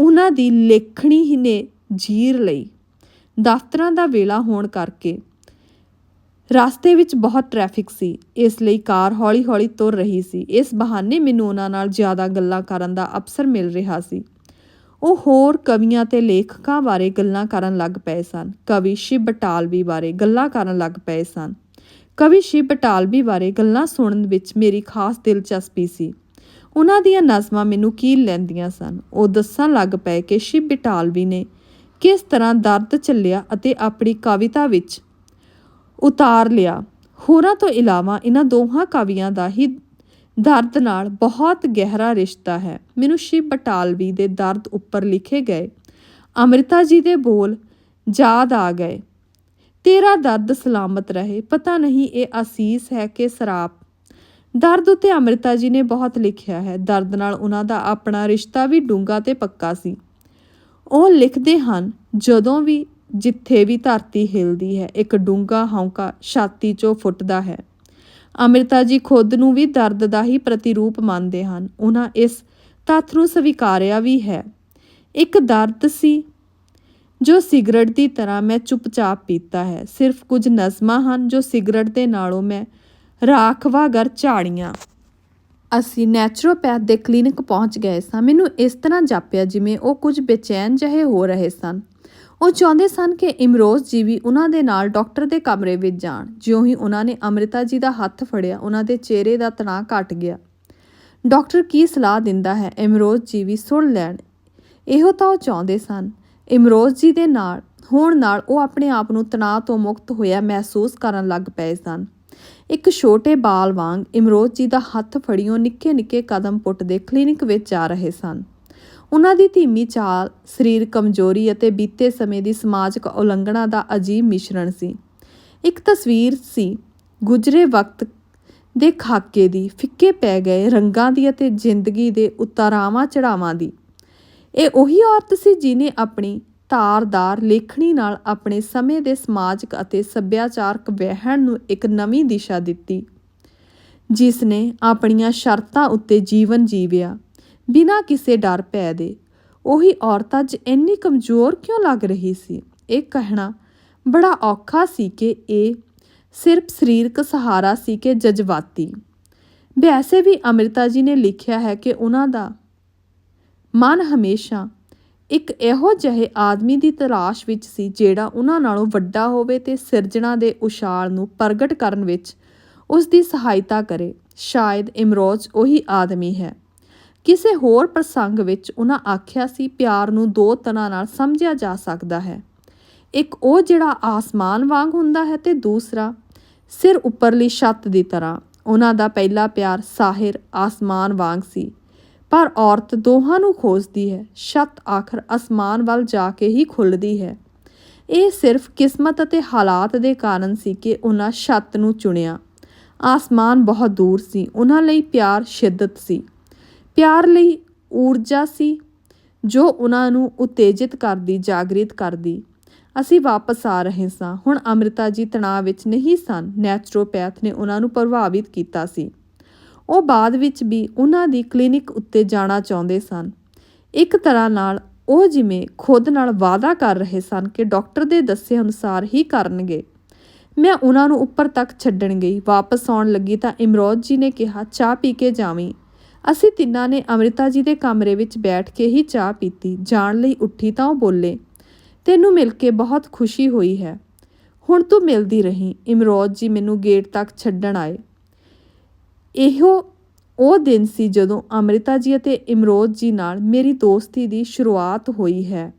ਉਹਨਾਂ ਦੀ ਲੇਖਣੀ ਹੀ ਨੇ ਜੀਰ ਲਈ। ਦਫ਼ਤਰਾਂ ਦਾ ਵੇਲਾ ਹੋਣ ਕਰਕੇ ਰਸਤੇ ਵਿੱਚ ਬਹੁਤ ਟ੍ਰੈਫਿਕ ਸੀ। ਇਸ ਲਈ ਕਾਰ ਹੌਲੀ-ਹੌਲੀ ਤੁਰ ਰਹੀ ਸੀ। ਇਸ ਬਹਾਨੇ ਮੈਨੂੰ ਉਹਨਾਂ ਨਾਲ ਜ਼ਿਆਦਾ ਗੱਲਾਂ ਕਰਨ ਦਾ ਅਵਸਰ ਮਿਲ ਰਿਹਾ ਸੀ। ਉਹ ਹੋਰ ਕਵੀਆਂ ਤੇ ਲੇਖਕਾਂ ਬਾਰੇ ਗੱਲਾਂ ਕਰਨ ਲੱਗ ਪਏ ਸਨ। ਕਵੀ ਸ਼ਿਵ ਬਟਾਲਵੀ ਬਾਰੇ ਗੱਲਾਂ ਕਰਨ ਲੱਗ ਪਏ ਸਨ। ਕਵੀ ਸ਼ਿਵ ਬਟਾਲਵੀ ਬਾਰੇ ਗੱਲਾਂ ਸੁਣਨ ਵਿੱਚ ਮੇਰੀ ਖਾਸ ਦਿਲਚਸਪੀ ਸੀ। ਉਹਨਾਂ ਦੀਆਂ ਨਜ਼ਮਾਂ ਮੈਨੂੰ ਕੀ ਲੈਂਦੀਆਂ ਸਨ? ਉਹ ਦੱਸਣ ਲੱਗ ਪਏ ਕਿ ਸ਼ਿਵ ਬਿਟਾਲਵੀ ਨੇ ਕਿਸ ਤਰ੍ਹਾਂ ਦਰਦ ਚੱਲਿਆ ਅਤੇ ਆਪਣੀ ਕਵਿਤਾ ਵਿੱਚ ਉਤਾਰ ਲਿਆ। ਹੋਰਾਂ ਤੋਂ ਇਲਾਵਾ ਇਹਨਾਂ ਦੋਹਾਂ ਕਵੀਆਂ ਦਾ ਹੀ ਦਰਦ ਨਾਲ ਬਹੁਤ ਗਹਿਰਾ ਰਿਸ਼ਤਾ ਹੈ। ਮੈਨੂੰ ਸ਼ਿਵ ਬਟਾਲਵੀ ਦੇ ਦਰਦ ਉੱਪਰ ਲਿਖੇ ਗਏ, ਅੰਮ੍ਰਿਤਾ ਜੀ ਦੇ ਬੋਲ ਯਾਦ ਆ ਗਏ। ਤੇਰਾ ਦਰਦ ਸਲਾਮਤ ਰਹੇ। ਪਤਾ ਨਹੀਂ ਇਹ ਅਸੀਸ ਹੈ ਕਿ ਸਰਾਪ ਦਰਦ ਉਤੇ ਅੰਮ੍ਰਿਤਾ ਜੀ ਨੇ ਬਹੁਤ ਲਿਖਿਆ ਹੈ। ਦਰਦ ਨਾਲ ਉਹਨਾਂ ਦਾ ਆਪਣਾ ਰਿਸ਼ਤਾ ਵੀ ਡੂੰਘਾ ਤੇ ਪੱਕਾ ਸੀ। ਉਹ ਲਿਖਦੇ ਹਨ, ਜਦੋਂ ਵੀ, ਜਿੱਥੇ ਵੀ ਧਰਤੀ ਹਿਲਦੀ ਹੈ, ਇੱਕ ਡੂੰਘਾ ਹੌਂਕਾ ਛਾਤੀ 'ਚੋਂ ਫੁੱਟਦਾ ਹੈ। ਅੰਮ੍ਰਿਤਾ ਜੀ ਖੁਦ ਨੂੰ ਵੀ ਦਰਦ ਦਾ ਹੀ ਪ੍ਰਤੀਰੂਪ ਮੰਨਦੇ ਹਨ। ਉਹਨਾਂ ਇਸ ਤੱਥ ਨੂੰ ਸਵੀਕਾਰਿਆ ਵੀ ਹੈ। ਇੱਕ ਦਰਦ ਸੀ, ਜੋ ਸਿਗਰਟ ਦੀ ਤਰ੍ਹਾਂ ਮੈਂ ਚੁੱਪਚਾਪ ਪੀਤਾ ਹੈ। ਸਿਰਫ ਕੁਝ ਨਜ਼ਮਾਂ ਹਨ ਜੋ ਸਿਗਰਟ ਦੇ ਨਾਲੋਂ ਮੈਂ ਰਾਖਵਾਗਰ ਝਾੜੀਆਂ। ਅਸੀਂ ਨੈਚੁਰੋਪੈਥ ਦੇ ਕਲੀਨਿਕ ਪਹੁੰਚ ਗਏ ਸਾਂ। ਮੈਨੂੰ ਇਸ ਤਰ੍ਹਾਂ ਜਾਪਿਆ ਜਿਵੇਂ ਉਹ ਕੁਝ ਬੇਚੈਨ ਜਿਹੇ ਹੋ ਰਹੇ ਸਨ। ਉਹ ਚਾਹੁੰਦੇ ਸਨ ਕਿ ਇਮਰੋਜ਼ ਜੀ ਵੀ ਉਹਨਾਂ ਦੇ ਨਾਲ ਡਾਕਟਰ ਦੇ ਕਮਰੇ ਵਿੱਚ ਜਾਣ। ਜਿਉਂ ਹੀ ਉਹਨਾਂ ਨੇ ਅੰਮ੍ਰਿਤਾ ਜੀ ਦਾ ਹੱਥ ਫੜਿਆ, ਉਹਨਾਂ ਦੇ ਚਿਹਰੇ ਦਾ ਤਣਾਅ ਘਟ ਗਿਆ। ਡਾਕਟਰ ਕੀ ਸਲਾਹ ਦਿੰਦਾ ਹੈ ਇਮਰੋਜ਼ ਜੀ ਵੀ ਸੁਣ ਲੈਣ? ਇਹੋ ਤਾਂ ਉਹ ਚਾਹੁੰਦੇ ਸਨ। ਇਮਰੋਜ਼ ਜੀ ਦੇ ਨਾਲ, ਹੋਣ ਨਾਲ ਉਹ ਆਪਣੇ ਆਪ ਨੂੰ ਤਣਾਅ ਤੋਂ ਮੁਕਤ ਹੋਇਆ ਮਹਿਸੂਸ ਕਰਨ ਲੱਗ ਪਏ ਸਨ। ਇੱਕ ਛੋਟੇ ਬਾਲ ਵਾਂਗ ਇਮਰੋਜ਼ ਜੀ ਦਾ ਹੱਥ ਫੜਿਓ ਨਿੱਕੇ-ਨਿੱਕੇ ਕਦਮ ਪੁੱਟਦੇ ਕਲੀਨਿਕ ਵਿੱਚ ਜਾ ਰਹੇ ਸਨ। ਉਹਨਾਂ ਦੀ ਧੀਮੀ ਚਾਲ, ਸਰੀਰ ਕਮਜ਼ੋਰੀ ਅਤੇ ਬੀਤੇ ਸਮੇਂ ਦੀ ਸਮਾਜਿਕ ਉਲੰਘਣਾ ਦਾ ਅਜੀਬ ਮਿਸ਼ਰਣ ਸੀ। ਇੱਕ ਤਸਵੀਰ ਸੀ, ਗੁਜਰੇ ਵਕਤ ਦੇ ਖਾਕੇ ਦੀ, ਫਿੱਕੇ ਪੈ ਗਏ ਰੰਗਾਂ ਦੀ ਅਤੇ ਜ਼ਿੰਦਗੀ ਦੇ ਉਤਾਰਾਵਾਂ ਚੜਾਵਾਂ ਦੀ। ਇਹ ਉਹੀ ਔਰਤ ਸੀ ਜਿਨੇ ਆਪਣੀ ਤਾਰਦਾਰ ਲੇਖਣੀ ਨਾਲ ਆਪਣੇ ਸਮੇਂ ਦੇ ਸਮਾਜਿਕ ਅਤੇ ਸੱਭਿਆਚਾਰਕ ਵਹਿਣ ਨੂੰ ਇੱਕ ਨਵੀਂ ਦਿਸ਼ਾ ਦਿੱਤੀ ਜਿਸ ਨੇ ਆਪਣੀਆਂ ਸ਼ਰਤਾਂ ਉੱਤੇ ਜੀਵਨ ਜੀਵਿਆ, ਬਿਨਾਂ ਕਿਸੇ ਡਰ ਭੈ ਦੇ ਉਹੀ ਔਰਤ ਅੱਜ ਇੰਨੀ ਕਮਜ਼ੋਰ ਕਿਉਂ ਲੱਗ ਰਹੀ ਸੀ? ਇਹ ਕਹਿਣਾ ਬੜਾ ਔਖਾ ਸੀ ਕਿ ਇਹ ਸਿਰਫ ਸਰੀਰਕ ਸਹਾਰਾ ਸੀ ਕਿ ਜਜ਼ਬਾਤੀ। ਵੈਸੇ ਵੀ ਅੰਮ੍ਰਿਤਾ ਜੀ ਨੇ ਲਿਖਿਆ ਹੈ ਕਿ ਉਹਨਾਂ ਦਾ ਮਨ ਹਮੇਸ਼ਾ ਇੱਕ ਇਹੋ ਜਿਹੇ ਆਦਮੀ ਦੀ ਤਲਾਸ਼ ਵਿੱਚ ਸੀ ਜਿਹੜਾ ਉਹਨਾਂ ਨਾਲੋਂ ਵੱਡਾ ਹੋਵੇ ਤੇ ਸਿਰਜਣਾ ਦੇ ਉਛਾਲ ਨੂੰ ਪ੍ਰਗਟ ਕਰਨ ਵਿੱਚ ਉਸ ਦੀ ਸਹਾਇਤਾ ਕਰੇ। ਸ਼ਾਇਦ ਇਮਰੋਜ਼ ਉਹੀ ਆਦਮੀ ਹੈ। ਕਿਸੇ ਹੋਰ ਪ੍ਰਸੰਗ ਵਿੱਚ ਉਹਨਾਂ ਆਖਿਆ ਸੀ, ਪਿਆਰ ਨੂੰ ਦੋ ਤਰ੍ਹਾਂ ਨਾਲ ਸਮਝਿਆ ਜਾ ਸਕਦਾ ਹੈ। ਇੱਕ ਉਹ ਜਿਹੜਾ ਆਸਮਾਨ ਵਾਂਗ ਹੁੰਦਾ ਹੈ ਤੇ ਦੂਸਰਾ ਸਿਰ ਉੱਪਰਲੀ ਛੱਤ ਦੀ ਤਰ੍ਹਾਂ। ਉਹਨਾਂ ਦਾ ਪਹਿਲਾ ਪਿਆਰ ਸਾਹਿਰ ਆਸਮਾਨ ਵਾਂਗ ਸੀ। ਪਰ ਔਰਤ ਦੋਹਾਂ ਨੂੰ ਖੋਜਦੀ ਹੈ, ਛੱਤ ਆਖਰ ਅਸਮਾਨ ਵੱਲ ਜਾ ਕੇ ਹੀ ਖੁੱਲਦੀ ਹੈ। ਇਹ ਸਿਰਫ ਕਿਸਮਤ ਅਤੇ ਹਾਲਾਤ ਦੇ ਕਾਰਨ ਸੀ ਕਿ ਉਹਨਾਂ ਛੱਤ ਨੂੰ ਚੁਣਿਆ। ਆਸਮਾਨ ਬਹੁਤ ਦੂਰ ਸੀ, ਉਹਨਾਂ ਲਈ ਪਿਆਰ ਸ਼ਿੱਦਤ ਸੀ। ਪਿਆਰ ਲਈ ਊਰਜਾ ਸੀ, ਜੋ ਉਹਨਾਂ ਨੂੰ ਉਤੇਜਿਤ ਕਰਦੀ, ਜਾਗਰਿਤ ਕਰਦੀ। ਅਸੀਂ ਵਾਪਸ ਆ ਰਹੇ ਸਾਂ। ਹੁਣ ਅੰਮ੍ਰਿਤਾ ਜੀ ਤਣਾਅ ਵਿੱਚ ਨਹੀਂ ਸਨ। ਨੈਚੁਰੋਪੈਥ ਨੇ ਉਹਨਾਂ ਨੂੰ ਪ੍ਰਭਾਵਿਤ ਕੀਤਾ ਸੀ। ਉਹ ਬਾਅਦ ਵਿੱਚ ਵੀ ਉਹਨਾਂ ਦੀ ਕਲੀਨਿਕ ਉੱਤੇ ਜਾਣਾ ਚਾਹੁੰਦੇ ਸਨ। ਇੱਕ ਤਰ੍ਹਾਂ ਨਾਲ ਉਹ ਜਿਵੇਂ ਖੁਦ ਨਾਲ ਵਾਅਦਾ ਕਰ ਰਹੇ ਸਨ ਕਿ ਡਾਕਟਰ ਦੇ ਦੱਸੇ ਅਨੁਸਾਰ ਹੀ ਕਰਨਗੇ। ਮੈਂ ਉਹਨਾਂ ਨੂੰ ਉੱਪਰ ਤੱਕ ਛੱਡਣ ਗਈ। ਵਾਪਸ ਆਉਣ ਲੱਗੀ ਤਾਂ ਇਮਰੋਜ਼ ਜੀ ਨੇ ਕਿਹਾ, ਚਾਹ ਪੀ ਕੇ ਜਾਵੀਂ। ਅਸੀਂ ਤਿੰਨਾਂ ਨੇ ਅੰਮ੍ਰਿਤਾ ਜੀ ਦੇ ਕਮਰੇ ਵਿੱਚ ਬੈਠ ਕੇ ਹੀ ਚਾਹ ਪੀਤੀ। ਜਾਣ ਲਈ ਉੱਠੀ ਤਾਂ ਉਹ ਬੋਲੇ, ਤੈਨੂੰ ਮਿਲ ਕੇ ਬਹੁਤ ਖੁਸ਼ੀ ਹੋਈ ਹੈ। ਹੁਣ ਤੂੰ ਮਿਲਦੀ ਰਹੀ। ਇਮਰੋਜ਼ ਜੀ ਮੈਨੂੰ ਗੇਟ ਤੱਕ ਛੱਡਣ ਆਏ। ਇਹੋ ਉਹ ਦਿਨ ਸੀ ਜਦੋਂ ਅੰਮ੍ਰਿਤਾ ਜੀ ਅਤੇ ਇਮਰੋਜ਼ ਜੀ ਨਾਲ ਮੇਰੀ ਦੋਸਤੀ ਦੀ ਸ਼ੁਰੂਆਤ ਹੋਈ ਹੈ।